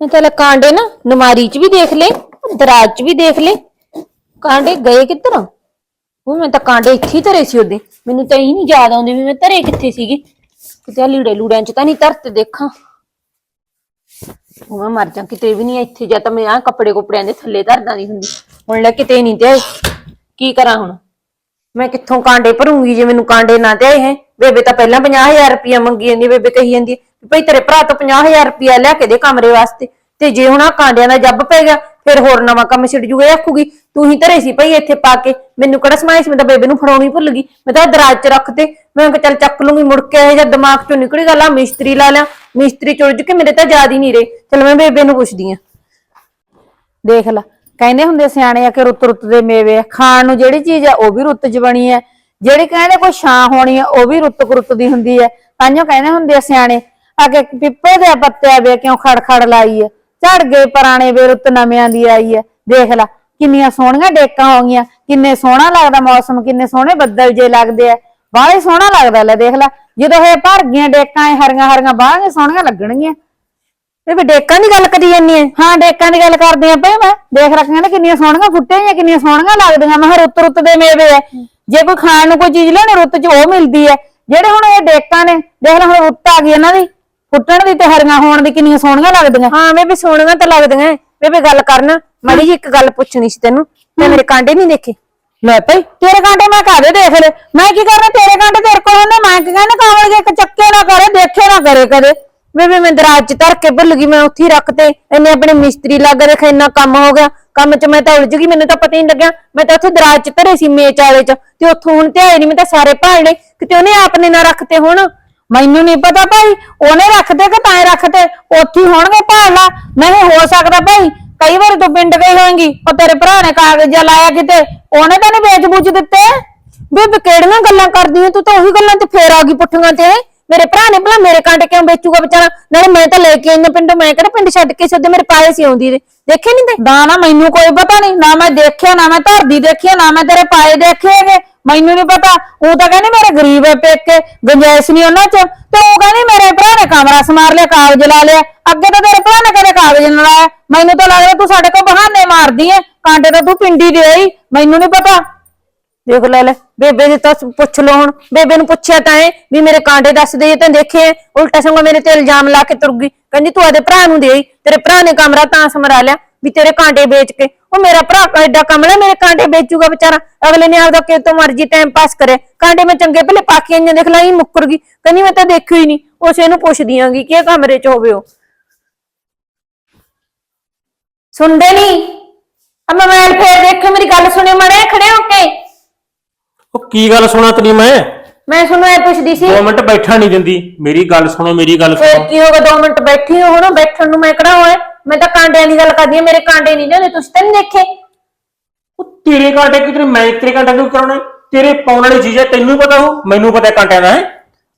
ਮੈਂ ਤਾਂ ਲੈ ਕਾਂਡੇ ਨਾ ਨਮਾਰੀ 'ਚ ਵੀ ਦੇਖ ਲੈ, ਦਰਾਜ 'ਚ ਵੀ ਦੇਖ ਲੈ। ਕਾਂਡੇ ਗਏ ਕਿੱਧਰ? ਉਹ ਮੈਂ ਤਾਂ ਕਾਂਡੇ ਇੱਥੇ ਹੀ ਧਰੇ ਸੀ ਉਹਦੇ। ਮੈਨੂੰ ਤਾਂ ਇਹ ਨਹੀਂ ਯਾਦ ਆਉਂਦੀ ਵੀ ਮੈਂ ਧਰੇ ਕਿੱਥੇ ਸੀਗੇ। ਕਿਤੇ ਆਹ ਲੀੜੇ ਲੂੜਿਆਂ 'ਚ ਤਾਂ ਨਹੀਂ ਧਰਤੇ ਦੇਖਾਂ। ਉਹ ਮੈਂ ਮਰ ਜਾ, ਕਿਤੇ ਵੀ ਨਹੀਂ ਇੱਥੇ ਜਾਂ ਤਾਂ ਮੈਂ ਆ ਕੱਪੜੇ ਕੁਪੜਿਆਂ ਦੇ ਥੱਲੇ ਧਰਦਾ ਨਹੀਂ ਹੁੰਦੀ। ਹੁਣ ਲੈ ਕਿਤੇ ਨਹੀਂ ਤੇ ਕੀ ਕਰਾਂ ਹੁਣ? ਮੈਂ ਕਿੱਥੋਂ ਕਾਂਡੇ ਭਰੂੰਗੀ ਜੇ ਮੈਨੂੰ ਕਾਂਡੇ ਨਾ ਤੇ ਹੈ? ਬੇਬੇ ਤਾਂ ਪਹਿਲਾਂ 50000 ਰੁਪਇਆ ਮੰਗੀ ਜਾਂਦੀ ਹੈ, ਬੇਬੇ ਕਹੀ ਜਾਂਦੀ ਹੈ ਵੀ ਭਾਈ ਤੇਰੇ ਭਰਾ ਤੋਂ 50000 ਰੁਪਇਆ ਲੈ ਕੇ ਦੇ ਕਮਰੇ ਵਾਸਤੇ। ਤੇ ਜੇ ਹੁਣ ਆ ਕਾਂਡਿਆਂ ਦਾ ਜੱਬ ਪੈ ਗਿਆ ਫਿਰ ਹੋਰ ਨਵਾਂ ਕੰਮ ਛਿੜ ਜੂਗਾ ਇਹ ਆਖੂਗੀ ਤੂੰ ਹੀ ਧਰੇ ਸੀ ਭਾਈ ਇੱਥੇ ਪਾ ਕੇ ਮੈਨੂੰ ਕਿਹੜਾ ਸਮਾਇਸ ਮੈਂ ਤਾਂ ਬੇਬੇ ਨੂੰ ਫੜਾਉਣੀ ਭੁੱਲ ਗਈ ਮੈਂ ਤਾਂ ਦਰਾਜ 'ਚ ਰੱਖਤੇ ਮੈਂ ਕਿਹਾ ਚੱਲ ਚੱਕ ਲੂੰਗੀ ਮੁੜ ਕੇ ਇਹ ਜਦ ਦਿਮਾਗ 'ਚੋਂ ਨਿਕਲੀ ਗੱਲ ਆ ਮਿਸਤਰੀ ਲਾ ਲਿਆ ਮਿਸਤਰੀ ਚੁਲਝ ਕੇ ਮੇਰੇ ਤਾਂ ਯਾਦ ਹੀ ਨਹੀਂ ਰਹੇ। ਚਲ ਮੈਂ ਬੇਬੇ ਨੂੰ ਪੁੱਛਦੀ ਆ। ਦੇਖ ਲੈ ਕਹਿੰਦੇ ਹੁੰਦੇ ਸਿਆਣੇ ਆ ਕਿ ਰੁੱਤ ਰੁੱਤ ਦੇ ਮੇਵੇ ਆ। ਖਾਣ ਨੂੰ ਜਿਹੜੀ ਚੀਜ਼ ਆ ਉਹ ਵੀ ਰੁੱਤ 'ਚ ਬਣੀ ਹੈ ਜਿਹੜੀ ਕਹਿੰਦੇ ਕੋਈ ਛਾਂ ਹੋਣੀ ਆ, ਉਹ ਵੀ ਰੁੱਤ ਕਰੁੱਤ ਦੀ ਹੁੰਦੀ ਹੈ ਤਾਂਿਓ ਕਹਿੰਦੇ ਹੁੰਦੇ ਆ ਸਿਆਣੇ, ਆ ਪਿੱਪੇ ਦੇ ਪੱਤਿਆ ਵੇ ਕਿਉਂ ਖੜ ਖੜ ਲਾਈ ਹੈ ਝੜ ਗਏ ਪੁਰਾਣੇ ਵੇ, ਰੁੱਤ ਨਵਿਆਂ ਦੀ ਆਈ ਹੈ ਦੇਖ ਲੈ, ਕਿੰਨੀਆਂ ਸੋਹਣੀਆਂ ਡੇਕਾਂ ਹੋ ਗਈਆਂ, ਕਿੰਨੇ ਸੋਹਣਾ ਲੱਗਦਾ ਮੌਸਮ, ਕਿੰਨੇ ਸੋਹਣੇ ਬੱਦਲ ਜੇ ਲੱਗਦੇ ਆ। ਬਾਹਲੇ ਸੋਹਣਾ ਲੱਗਦਾ ਲੈ, ਦੇਖ ਲੈ, ਜਦੋਂ ਇਹ ਭਰ ਗਈਆਂ ਡੇਕਾਂ, ਇਹ ਹਰੀਆਂ ਹਰੀਆਂ ਬਾਹਲੀਆਂ ਸੋਹਣੀਆਂ ਲੱਗਣਗੀਆਂ। ਇਹ ਵੀ ਡੇਕਾਂ ਦੀ ਗੱਲ ਕਰੀ ਜਾਂਦੀ ਹੈ ਹਾਂ, ਡੇਕਾਂ ਦੀ ਗੱਲ ਕਰਦੇ ਆ ਪਈ ਮੈਂ। ਦੇਖ ਰੱਖੀਆਂ ਨੇ ਕਿੰਨੀਆਂ ਸੋਹਣੀਆਂ ਫੁੱਟੀਆਂ ਜਾਂ ਕਿੰਨੀਆਂ ਸੋਹਣੀਆਂ ਲੱਗਦੀਆਂ। ਮੈਂ ਕਿਹਾ ਰੁੱਤ ਰੁੱਤ ਦੇ ਮੇਵੇ ਐ ਜੇ ਕੋਈ ਖਾਣ ਨੂੰ ਕੋਈ ਚੀਜ਼ ਲੈਣੀ ਰੁੱਤ 'ਚ ਉਹ ਮਿਲਦੀ ਐ ਜਿਹੜੇ ਹੁਣ ਇਹ ਡੇਕਾਂ ਨੇ ਦੇਖ ਲੈ ਹੁਣ ਰੁੱਤ ਆ ਗਈ ਇਹਨਾਂ ਦੀ। ਫੁੱਟਣ ਦੀ ਤੇ ਹਰੀਆਂ ਹੋਣ ਦੀ ਕਿੰਨੀਆਂ ਸੋਹਣੀਆਂ ਲੱਗਦੀਆਂ। ਹਾਂ ਮੈਂ ਵੀ ਸੋਹਣੀਆਂ ਤਾਂ ਲੱਗਦੀਆਂ ਬੇਬੇ ਗੱਲ ਕਰਨ ਮਾੜੀ ਜੀ ਇੱਕ ਗੱਲ ਪੁੱਛਣੀ ਸੀ ਤੈਨੂੰ। ਮੈਂ ਮੇਰੇ ਕਾਂਡੇ ਨਹੀਂ ਦੇਖੇ। ਲੈ ਭਾਈ ਤੇਰੇ ਕਾਂਟੇ ਮੈਂ ਕਾਹਦੇ ਦੇਖ ਲੈ ਮੈਂ ਕੀ ਕਰਨਾ ਤੇਰੇ ਕਾਂਟੇ ਤੇਰੇ ਕੋਲ ਹੁੰਦੇ ਮੈਂ ਕੀ ਕਹਿੰਦਾ ਕਾਂਵਲ ਕੇ ਚੱਕੇ ਨਾ ਕਰੇ ਦੇਖੇ ਨਾ ਕਰੇ ਕਦੇ। ਬੇਬੇ ਮੈਂ ਦਰਾਜ ਚ ਧਰ ਕੇ ਭੁੱਲ ਗਈ ਮੈਂ ਉੱਥੇ ਹੀ ਰੱਖਤੇ। ਇੰਨੇ ਆਪਣੇ ਮਿਸਤਰੀ ਲੱਗ ਦੇਖ ਇੰਨਾ ਕੰਮ ਹੋ ਗਿਆ। ਕੰਮ ਚ ਮੈਂ ਤਾਂ ਉਲਝ ਗਈ, ਮੈਨੂੰ ਤਾਂ ਪਤਾ ਹੀ ਨਹੀਂ ਲੱਗਿਆ। ਮੈਂ ਤਾਂ ਉੱਥੇ ਦਰਾਜ ਚ ਧਰੇ ਸੀ ਮੇਚ ਵਾਲੇ ਚ, ਤੇ ਉੱਥੋਂ ਹੁਣ ਧਿਆਏ ਨਹੀਂ ਮੈਂ ਤਾਂ ਸਾਰੇ ਭਾਲਣੇ, ਕਿਤੇ ਉਹਨੇ ਆਪਨੇ ਨਾ ਰੱਖਤੇ ਹੁਣ। ਮੈਨੂੰ ਨਹੀਂ ਪਤਾ ਭਾਈ, ਉਹਨੇ ਰੱਖਦੇ ਕਿ ਤਾਂ ਰੱਖਦੇ ਉੱਥੇ ਹੀ ਹੋਣਗੇ ਭਾਲਣਾ। ਨਹੀਂ ਹੋ ਸਕਦਾ ਭਾਈ, ਕਈ ਵਾਰ ਤੂੰ ਪਿੰਡ ਗਈ ਹੋਏਗੀ, ਉਹ ਤੇਰੇ ਭਰਾ ਨੇ ਕਾਗਜ਼ ਜਿਹਾ ਲਾਇਆ ਕਿਤੇ, ਉਹਨੇ ਤਾਂ ਨਹੀਂ ਵੇਚ ਬੁੱਝ ਦਿੱਤੇ। ਬੇਬੇ, ਕਿਹੜੀਆਂ ਗੱਲਾਂ ਕਰਦੀ ਐ ਤੂੰ ਤਾਂ ਉਹੀ ਗੱਲਾਂ ਤੇ ਫੇਰ ਆ ਗਈ ਪੁੱਠੀਆਂ ਤੇ। ਮੇਰੇ ਭਰਾ ਨੇ ਭਲਾ ਮੇਰੇ ਕਾਂਟੇ ਕਿਉਂ ਵੇਚੂਗਾ ਵਿਚਾਰਾ? ਨਾਲੇ ਮੈਂ ਤਾਂ ਲੈ ਕੇ ਆਈ ਆਂ ਪਿੰਡੋਂ, ਮੈਂ ਕਿਹੜਾ ਪਿੰਡ ਛੱਡ ਕੇ ਸਿੱਧੇ ਮੇਰੇ ਪਾਏ ਸੀ ਆਉਂਦੀ ਦੇ। ਦੇਖੇ ਨਹੀਂ ਤੇ? ਨਾ ਮੈਨੂੰ ਕੋਈ ਪਤਾ ਨਹੀਂ। ਨਾ ਮੈਂ ਦੇਖਿਆ, ਨਾ ਮੈਂ ਧਰਦੀ ਦੇਖਿਆ, ਨਾ ਮੈਂ ਤੇਰੇ ਪਾਏ ਦੇਖੇ ਹੈਗੇ। ਮੈਨੂੰ ਨਹੀਂ ਪਤਾ। ਉਹ ਤਾਂ ਕਹਿੰਦੀ ਮੇਰੇ ਗਰੀਬ ਹੈ ਪੇਕੇ। ਗੁੰਜਾਇਸ਼ ਨਹੀਂ ਉਹਨਾਂ ਚ। ਤੇ ਉਹ ਕਹਿੰਦੀ ਮੇਰੇ ਭਰਾ ਨੇ ਕਮਰਾ ਸਮਾਰ ਲਿਆ, ਕਾਗਜ਼ ਲਾ ਲਿਆ। ਅੱਗੇ ਤਾਂ ਤੇਰੇ ਭਰਾ ਨੇ ਕਦੇ ਕਾਗਜ਼ ਨਾ ਲਾਇਆ। ਮੈਨੂੰ ਤਾਂ ਲੱਗਦਾ ਤੂੰ ਸਾਡੇ ਕੋਲ ਬਹਾਨੇ ਮਾਰਦੀ ਐ। ਕਾਂਟੇ ਤਾਂ ਤੂੰ ਪਿੰਡੀ ਦੇ ਆਈ। ਮੈਨੂੰ ਨਹੀਂ ਪਤਾ। ਦੇਖ ਲੈ ਲੈ, ਬੇਬੇ ਦੇ ਤਾਂ ਪੁੱਛ ਲੋ ਹੁਣ। ਬੇਬੇ ਨੂੰ ਪੁੱਛਿਆ ਤਾਂ ਹੈ ਵੀ ਮੇਰੇ ਕਾਂਡੇ ਦੱਸ ਦੇ ਤਾਂ ਦੇਖੇ ਉਲਟਾ ਸੰਗ ਮੇਰੇ ਤੇ ਇਲਜ਼ਾਮ ਲਾ ਕੇ ਤੁਰ ਗਈ। ਕਹਿੰਦੀ ਤੂੰ ਆਦੇ ਭਰਾ ਨੂੰ ਦੇਈ ਤੇਰੇ ਭਰਾ ਨੇ ਕਮਰਾ ਤਾਂ ਸਮਰਾ ਲਿਆ ਵੀ ਤੇਰੇ ਕਾਂਡੇ ਵੇਚ ਕੇ। ਉਹ ਮੇਰਾ ਭਰਾ ਐਡਾ ਕਮਲਾ ਮੇਰੇ ਕਾਂਡੇ ਵੇਚੂਗਾ ਵਿਚਾਰਾ। ਅਗਲੇ ਨੇ ਆਪਦਾ ਕਿ ਮਰਜ਼ੀ ਟਾਈਮ ਪਾਸ ਕਰੇ ਕਾਂਡੇ ਮੈਂ ਚੰਗੇ ਭਲੇ ਪਾ ਕੇ ਆਈਆਂ ਦੇਖ ਲੈ ਹੀ ਮੁੱਕਰ ਗਈ। ਕਹਿੰਦੀ ਮੈਂ ਤਾਂ ਦੇਖਿਓ ਹੀ ਨਹੀਂ ਉਸੇ ਨੂੰ ਪੁੱਛਦੀ ਆਂਗੀ ਕਿ ਇਹ ਕਮਰੇ 'ਚ ਹੋਵੇ ਉਹ। ਸੁਣਦੇ ਨਹੀਂ? ਆ ਮੋਬਾਈਲ ਫੇਰ ਦੇਖੋ ਮੇਰੀ ਗੱਲ ਸੁਣਿਓ, ਮੜੇ ਖੜੇ ਹੋ ਕੇ। ਉਹ ਕੀ ਗੱਲ ਸੁਣਾ ਤੇਰੀ ਮੈਂ? ਮੈਂ ਸੁਣੋ ਇਹ ਪੁੱਛਦੀ ਸੀ। 2 ਮਿੰਟ ਬੈਠਾ ਨਹੀਂ ਦਿੰਦੀ। ਮੇਰੀ ਗੱਲ ਸੁਣੋ ਮੇਰੀ ਗੱਲ ਫੇਰ ਸੁਣੋ। ਕੀ ਹੋਗਾ 2 ਮਿੰਟ ਬੈਠੀ ਹੋ ਹੁਣ ਬੈਠਣ ਨੂੰ ਮੈਂ ਕਿਹੜਾ ਹੋਇਆ? ਮੈਂ ਤਾਂ ਕਾਂਡਿਆਂ ਦੀ ਗੱਲ ਕਰਦੀ ਆ ਮੇਰੇ ਕਾਂਡੇ ਨਹੀਂ ਜਾਂਦੇ ਤੁਸੀਂ ਤਾਂ ਨਹੀਂ ਦੇਖੇ। ਉਹ ਤੇਰੇ ਕਾਂਟੇ ਕਿਤੇ ਮੈਂ ਤੇਰੇ ਕਾਂਟੇ ਕਿਉਂ ਕਰਾਉਣੇ ਤੇਰੇ ਪਾਉਣ ਵਾਲੀ ਚੀਜ਼ ਹੈ ਤੈਨੂੰ ਪਤਾ ਹੋ ਮੈਨੂੰ ਪਤਾ ਕਾਂਟਿਆਂ ਦਾ ਹੈ?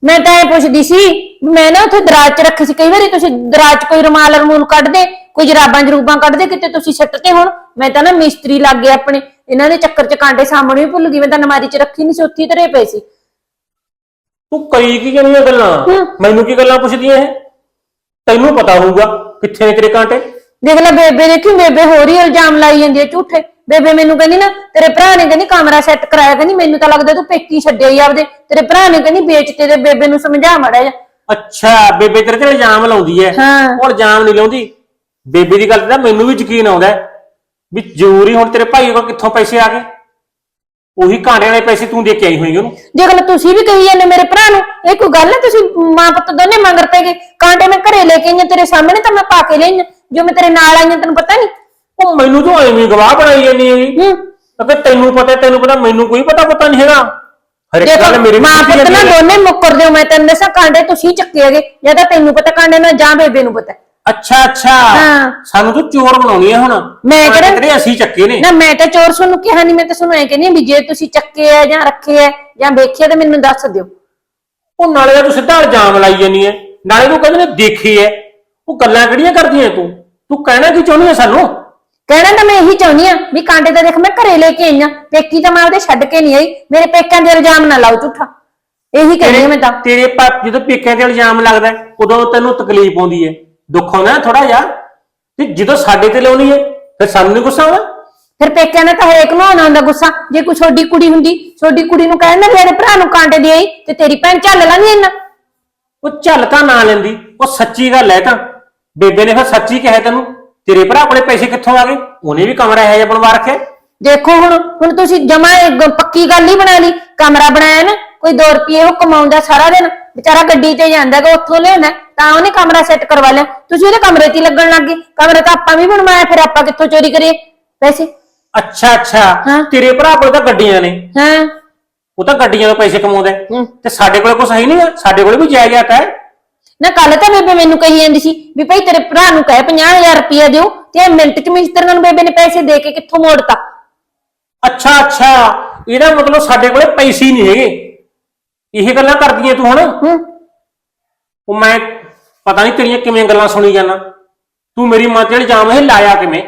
ਮੈਂ ਤਾਂ ਇਹ ਪੁੱਛਦੀ ਸੀ ਮੈਂ ਨਾ ਉੱਥੇ ਦਰਾਜ 'ਚ ਰੱਖੀ ਸੀ। ਕਈ ਵਾਰੀ ਤੁਸੀਂ ਦਰਾਜ 'ਚ ਕੋਈ ਰੁਮਾਲ ਰਮੂਲ ਕੱਢਦੇ ਕੋਈ ਜਰਾਬਾਂ ਜਰੂਬਾਂ ਕੱਢਦੇ ਕਿਤੇ ਤੁਸੀਂ ਸੱਟਤੇ ਹੁਣ। ਮੈਂ ਤਾਂ ਨਾ ਮਿਸਤਰੀ ਲੱਗ ਗਿਆ ਆਪਣੇ। ਇਹਨਾਂ ਦੇ ਚੱਕਰ 'ਚ ਕਾਂਡੇ ਸਾਹਮਣੇ ਭੁੱਲ ਗਈ। ਮੈਂ ਤਾਂ ਨਮਾਰੀ 'ਚ ਰੱਖੀ ਨਹੀਂ ਸੀ ਉੱਥੇ ਹੀ ਧਰੇ ਪਏ ਸੀ। ਤੂੰ ਕਰੀ ਕੀ ਜਾਂਦੀਆਂ ਗੱਲਾਂ? ਮੈਨੂੰ ਕੀ ਗੱਲਾਂ ਪੁੱਛਦੀਆਂ ਇਹ? ਤੈਨੂੰ ਪਤਾ ਹੋਊਗਾ ਕਿੱਥੇ ਨੇ ਤੇਰੇ ਕਾਂਟੇ। ਦੇਖ ਲੈ ਬੇਬੇ ਦੇਖੀ ਬੇਬੇ ਹੋਰ ਹੀ ਇਲਜ਼ਾਮ ਲਾਈ ਜਾਂਦੀ ਹੈ ਝੂਠੇ। ਬੇਬੇ ਮੈਨੂੰ ਕਹਿੰਦੀ ਨਾ ਤੇਰੇ ਭਰਾ ਨੇ ਕਹਿੰਦੀ ਕਮਰਾ ਸੈੱਟ ਕਰਾਇਆ। ਕਹਿੰਦੀ ਮੈਨੂੰ ਤਾਂ ਲੱਗਦਾ ਤੂੰ ਪੇਕੀ ਛੱਡਿਆ ਹੀ ਆਪਦੇ। ਤੇਰੇ ਭਰਾ ਨੇ ਕਹਿੰਦੀ ਵੇਚਤੇ ਤੇ ਬੇਬੇ ਨੂੰ ਸਮਝਾ ਮੜਾ ਜਾ ਅੱਛਾ ਬੇਬੇ ਤੇਰੇ ਤੇ ਇਲਜ਼ਾਮ ਲਾਉਂਦੀ ਹੈ ਹਾਂ। ਉਹ ਇਲਜ਼ਾਮ ਨਹੀਂ ਲਾਉਂਦੀ। ਬੇਬੇ ਦੀ ਗੱਲ ਤੇ ਤਾਂ ਮੈਨੂੰ ਵੀ ਯਕੀਨ ਆਉਂਦਾ ਹੈ ਵੀ ਜ਼ਰੂਰੀ ਹੁਣ ਤੇਰੇ ਭਾਈ ਕੋਲ ਕਿੱਥੋਂ ਪੈਸੇ ਆ ਗਏ। ਉਹੀ ਕਾਂਟੇ ਵਾਲੇ ਪੈਸੇ ਤੂੰ ਦੇ ਕੇ ਆਈ ਹੋਈ ਉਹਨੂੰ। ਦੇਖ ਲੈ ਤੁਸੀਂ ਵੀ ਕਹੀ ਜਾਂਦੇ ਮੇਰੇ ਭਰਾ ਨੂੰ ਇਹ ਕੋਈ ਗੱਲ ਹੈ ਤੁਸੀਂ ਮਾਂ ਪੁੱਤ ਦੋਨੇ ਮੰਗਰ ਗਏ। ਕਾਂਟੇ ਮੈਂ ਘਰੇ ਲੈ ਕੇ ਆਈਆਂ ਤੇਰੇ ਸਾਹਮਣੇ ਤਾਂ ਮੈਂ ਪਾ ਕੇ ਲਿਆਈਆਂ ਜੋ ਮੈਂ ਤੇਰੇ ਨਾਲ ਆਈਆਂ ਤੈਨੂੰ ਪਤਾ ਨਹੀਂ ਉਹ ਮੈਨੂੰ ਤੂੰ ਐਵੇਂ ਗਵਾਹ ਬਣਾਈ ਜਾਂਦੀ ਹੈਗੀ। ਹੂੰ। ਅਗਰ ਤੈਨੂੰ ਪਤਾ ਤੈਨੂੰ ਪਤਾ ਮੈਨੂੰ ਕੋਈ ਪਤਾ ਪਤਾ ਨਹੀਂ ਹੈਗਾ। ਹਰ ਇੱਕ ਗੱਲ ਮੇਰੇ ਦੇਖੋ ਵੀ ਮਾਂ ਕੀਤੀ ਪੁੱਤ ਜਾਂਦੀ ਨਾ ਹੈ। ਦੋਨੇ ਮੁੱਕਰ ਦਿਓ ਮੈਂ ਤੈਨੂੰ ਦੱਸਾਂ ਕਾਂਡੇ ਤੁਸੀਂ ਚੱਕੇ ਹੈਗੇ ਜਾਂ ਤਾਂ ਤੈਨੂੰ ਪਤਾ ਕਾਂਡੇ ਨਾਲ ਜਾਂ ਬੇਬੇ ਨੂੰ ਪਤਾ। ਅੱਛਾ ਅੱਛਾ। ਹਾਂ। ਸਾਨੂੰ ਤੂੰ ਚੋਰ ਬਣਾਉਣੀ ਹੈ ਹੁਣ। ਮੈਂ ਕਾਂਟੇ ਕਿਹੜਾ- ਤੇਰੇ ਅਸੀਂ ਚੱਕੇ ਨੇ। ਨਾ ਮੈਂ ਤਾਂ ਚੋਰ ਸੁਣ ਕਿਹਾ ਨਹੀਂ ਮੈਂ ਤਾਂ ਸੁਣੋ ਐ ਕਹਿੰਦੀ ਹਾਂ ਵੀ ਜੇ ਤੁਸੀਂ ਚੱਕੇ ਆ ਜਾਂ ਰੱਖੇ ਆ ਜਾਂ ਵੇਖੇ ਤਾਂ ਮੈਨੂੰ ਦੱਸ ਦਿਓ। ਉਹ ਨਾਲੇ ਤਾਂ ਤੂੰ ਸਿੱਧਾ ਇਲਜ਼ਾਮ ਲਾਈ ਜਾਂਦੀ ਹੈ ਨਾਲੇ ਤੂੰ ਕਹਿੰਦੇ ਨੇ ਦੇਖੀ ਹੈ ਉਹ ਗੱਲਾਂ ਕਿਹੜੀਆਂ ਕਰਦੀ ਹੈ ਤੂੰ? ਤੂੰ ਕਹਿਣਾ ਕੀ ਚਾਹੁੰਦੀ ਹੈ ਸਾਨੂੰ? ਕਹਿਣਾ ਤਾਂ ਮੈਂ ਇਹੀ ਚਾਹੁੰਦੀ ਆ ਵੀ ਕਾਂਡੇ ਤਾਂ ਦੇਖ ਮੈਂ ਘਰੇ ਲੈ ਕੇ ਆਈਆਂ ਪੇਕੀ ਤਾਂ ਮੈਂ ਉਹਦੇ ਛੱਡ ਕੇ ਨਹੀਂ ਆਈ। ਮੇਰੇ ਪੇਕਿਆਂ ਦੇ ਇਲਜ਼ਾਮ ਨਾ ਲਾਓ ਝੂਠਾ। ਇਹੀ ਕਹਿੰਦੀ ਆ ਮੈਂ ਤਾਂ। ਤੇਰੇ ਪਾ ਜਦੋਂ ਪੇਕਿਆਂ ਤੇ ਇਲਜ਼ਾਮ ਲੱਗਦਾ ਹੈ, ਉਦੋਂ ਤੈਨੂੰ ਤਕਲੀਫ ਆਉਂਦੀ ਹੈ। ਦੁੱਖ ਆਉਂਦਾ ਥੋੜਾ ਜਿਹਾ। ਤੇ ਜਦੋਂ ਸਾਡੇ ਤੇ ਲਾਉਣੀ ਹੈ ਫਿਰ ਸਾਨੂੰ ਨਹੀਂ ਗੁੱਸਾ ਆਉਂਦਾ? ਫਿਰ ਪੇਕਿਆਂ ਨੇ ਤਾਂ ਹਰੇਕ ਨੂੰ ਆਉਣਾ ਹੁੰਦਾ ਗੁੱਸਾ। ਜੇ ਕੋਈ ਛੋਡੀ ਕੁੜੀ ਹੁੰਦੀ ਛੋਡੀ ਕੁੜੀ ਨੂੰ ਕਹਿੰਦਾ ਮੇਰੇ ਭਰਾ ਨੂੰ ਕਾਂਟੇ ਦੇ ਆਈ ਤੇ ਤੇਰੀ ਭੈਣ ਚੱਲ ਲਾਂਦੀ ਇੰਨਾ। ਉਹ ਝੱਲ ਤਾਂ ਨਾ ਲੈਂਦੀ। ਉਹ ਸੱਚੀ ਗੱਲ ਹੈ ਤਾਂ। ਬੇਬੇ ਨੇ ਫਿਰ ਸੱਚੀ ਕਿਹਾ ਤੈਨੂੰ। ਤੇਰੇ ਭਰਾ ਕੋਲੇ ਪੈਸੇ ਕਿੱਥੋਂ ਆ ਗਏ? ਉਹਨੇ ਵੀ ਕਮਰਾ ਹੈ ਜਿਹਾ ਬਣਵਾ ਰੱਖਿਆ। ਦੇਖੋ ਹੁਣ ਹੁਣ ਤੁਸੀਂ ਜਮਾ ਪੱਕੀ ਗੱਲ ਹੀ ਬਣਾ ਲਈ। ਕਮਰਾ ਬਣਾਇਆ ਨਾ ਕੋਈ 2 ਰੁਪਏ ਉਹ ਕਮਾਉਂਦਾ ਸਾਰਾ ਦਿਨ। ਵਿਚਾਰਾ ਗੱਡੀ ਤੇ ਜਾਂਦਾ ਕਿ ਉੱਥੋਂ ਲਿਆਉਂਦਾ ਤਾਂ ਉਹਨੇ ਕਮਰਾ ਸੈੱਟ ਕਰਵਾ ਲਿਆ। ਤੁਸੀਂ ਉਹਦੇ ਕਮਰੇ 'ਚ ਹੀ ਲੱਗਣ ਲੱਗ ਗਏ। ਕਮਰਾ ਤਾਂ ਆਪਾਂ ਵੀ ਬਣਵਾਇਆ ਫਿਰ ਆਪਾਂ ਕਿੱਥੋਂ ਚੋਰੀ ਕਰੀਏ? ਪੈਸੇ। ਅੱਛਾ ਅੱਛਾ। ਹਾਂ। ਤੇਰੇ ਭਰਾ ਕੋਲ ਤਾਂ ਗੱਡੀਆਂ ਨੇ। ਹਾਂ। ਉਹ ਤਾਂ ਗੱਡੀਆਂ ਤੋਂ ਪੈਸੇ ਕਮਾਉਂਦਾ। ਹੈ। ਹੂੰ। ਤੇ ਸਾਡੇ ਕੋਲ ਕੁਛ ਹੈ ਹੀ ਨਹੀਂ ਸਾਡੇ ਕੋਲ ਵੀ ਜਾਇਦਾਦ ਹੈ। ਨਾ ਕੱਲ ਤਾਂ ਬੇਬੇ ਮੈਨੂੰ ਕਹੀ ਜਾਂਦੀ ਸੀ ਵੀ ਭਾਈ ਤੇਰੇ ਭਰਾ ਨੂੰ ਕਹੇ 50000 ਰੁਪਇਆ ਦਿਓ ਤੇ ਇਹ ਮਿੰਟ 'ਚ ਮਿਸਤਰੀਆਂ ਨੂੰ ਬੇਬੇ ਨੇ ਪੈਸੇ ਦੇ ਕੇ ਕਿੱਥੋਂ ਮੋੜਤਾ? ਅੱਛਾ ਅੱਛਾ। ਇਹਦਾ ਮਤਲਬ ਸਾਡੇ ਕੋਲੇ ਪੈਸੇ ਹੀ ਨਹੀਂ ਹੈਗੇ। ਇਹ ਗੱਲਾਂ ਕਰਦੀਆਂ ਤੂੰ ਹੁਣ? ਹੂੰ। ਉਹ ਮੈਂ ਪਤਾ ਨਹੀਂ ਤੇਰੀਆਂ ਕਿਵੇਂ ਗੱਲਾਂ ਸੁਣੀ ਜਾਣਾ ਤੂੰ ਮੇਰੀ ਮਾਂ ਤੇ ਇਲਜ਼ਾਮ ਇਹ ਲਾਇਆ ਕਿਵੇਂ?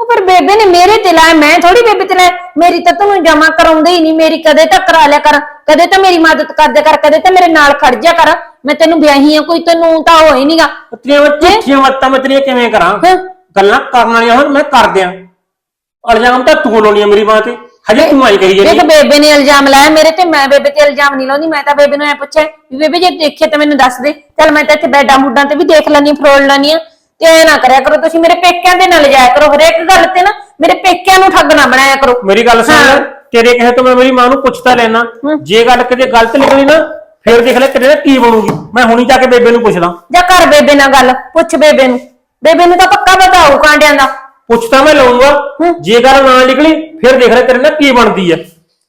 ਉਹ ਪਰ ਬੇਬੇ ਨੇ ਮੇਰੇ ਤੇ ਲਾਇਆ ਮੈਂ ਥੋੜੀ ਬੇਬੇ ਤੇ ਲਾਇਆ। ਮੇਰੀ ਤਾਂ ਤੈਨੂੰ ਜਮਾ ਕਰਾਉਂਦੇ ਹੀ ਨਹੀਂ ਮੇਰੀ ਕਦੇ ਤਾਂ ਕਰਾ ਲਿਆ ਕਰ। ਕਦੇ ਤਾਂ ਮੇਰੀ ਮਦਦ ਕਰ ਦਿਆ ਕਰ ਕਦੇ ਤਾਂ ਮੇਰੇ ਨਾਲ ਖੜ ਜਾ ਕਰ। ਮੈਂ ਤੈਨੂੰ ਵਿਆਹੀ ਆ ਕੋਈ ਤੈਨੂੰ ਤਾਂ ਹੋ ਹੀ ਨਹੀਂਗਾ ਉਹ ਤੇਰੀਆਂ ਮੈਂ ਝੂਠੀਆਂ ਮੱਤਾਂ ਮੈਂ ਤੇਰੀਆਂ ਕਿਵੇਂ ਕਰਾਂ? ਹੈਂ? ਗੱਲਾਂ ਕਰਨ ਵਾਲੀਆਂ ਹੁਣ ਮੈਂ ਕਰ ਦਿਆਂ। ਇਲਜ਼ਾਮ ਤਾਂ ਤੂੰ ਲਾਉਣੀ ਆ ਮੇਰੀ ਮਾਂ ਤੇ। ਹਜੇ ਤੂੰ ਆਈ ਕਹੀ ਜਾਂਦੀ ਬੇਬੇ ਨੇ ਇਲਜ਼ਾਮ ਲਾਇਆ ਮੇਰੇ ਤੇ ਮੈਂ ਬੇਬੇ ਤੇ ਇਲਜ਼ਾਮ ਨਹੀਂ ਲਾਉਂਦੀ ਮੈਂ ਤਾਂ ਬੇਬੇ ਨੂੰ ਐ ਪੁੱਛਿਆ ਵੀ ਬੇਬੇ ਜੇ ਦੇਖੇ ਤਾਂ ਮੈਨੂੰ ਦੱਸ ਦੇ। ਚੱਲ ਮੈਂ ਤਾਂ ਇੱਥੇ ਬੈਡਾਂ ਬੁੱਡਾਂ ਤੇ ਵੀ ਦੇਖ ਲੈਣੀ ਫਰੋਲ ਲੈਣੀ ਆ ਤੇ ਐ ਨਾ ਕਰਿਆ ਕਰੋ ਤੁਸੀਂ ਮੇਰੇ ਪੇਕਿਆਂ ਦੇ ਨਾਲ ਜਾਇਆ ਕਰੋ ਹਰੇਕ ਗੱਲ ਤੇ ਨਾ ਮੇਰੇ ਪੇਕਿਆਂ ਨੂੰ ਠੱਗ ਨਾ ਬਣਾਇਆ ਕਰੋ। ਮੇਰੀ ਗੱਲ ਸੁਣ ਲੈ। ਤੇਰੇ ਕਹੇ ਤੋਂ ਮੈਂ ਮੇਰੀ ਮਾਂ ਨੂੰ ਪੁੱਛਦਾ ਲੈਣਾ ਜੇ ਗੱਲ ਕਿਤੇ ਗਲਤ ਨਿਕਲੀ ਨਾ ਫਿਰ ਦੇਖ ਲੈ ਤੇਰੇ ਨਾਲ ਕੀ ਬਣੂਗੀ। ਮੈਂ ਹੁਣੀ ਜਾ ਕੇ ਬੇਬੇ ਨੂੰ ਪੁੱਛਦਾ। ਜਾਂ ਕਰ ਬੇਬੇ ਨਾਲ ਗੱਲ ਪੁੱਛ ਬੇਬੇ ਨੂੰ। ਬੇਬੇ ਨੂੰ ਤਾਂ ਪੱਕਾ ਪਤਾ ਹੋਊ ਕਾਂਡਿਆਂ ਦਾ। ਪੁੱਛ ਤਾਂ ਮੈਂ ਲਊਂਗਾ। ਜੇ ਗੱਲ ਨਾ ਨਿਕਲੀ ਫਿਰ ਦੇਖ ਲੈ ਤੇਰੇ ਨਾਲ ਕੀ ਬਣਦੀ ਹੈ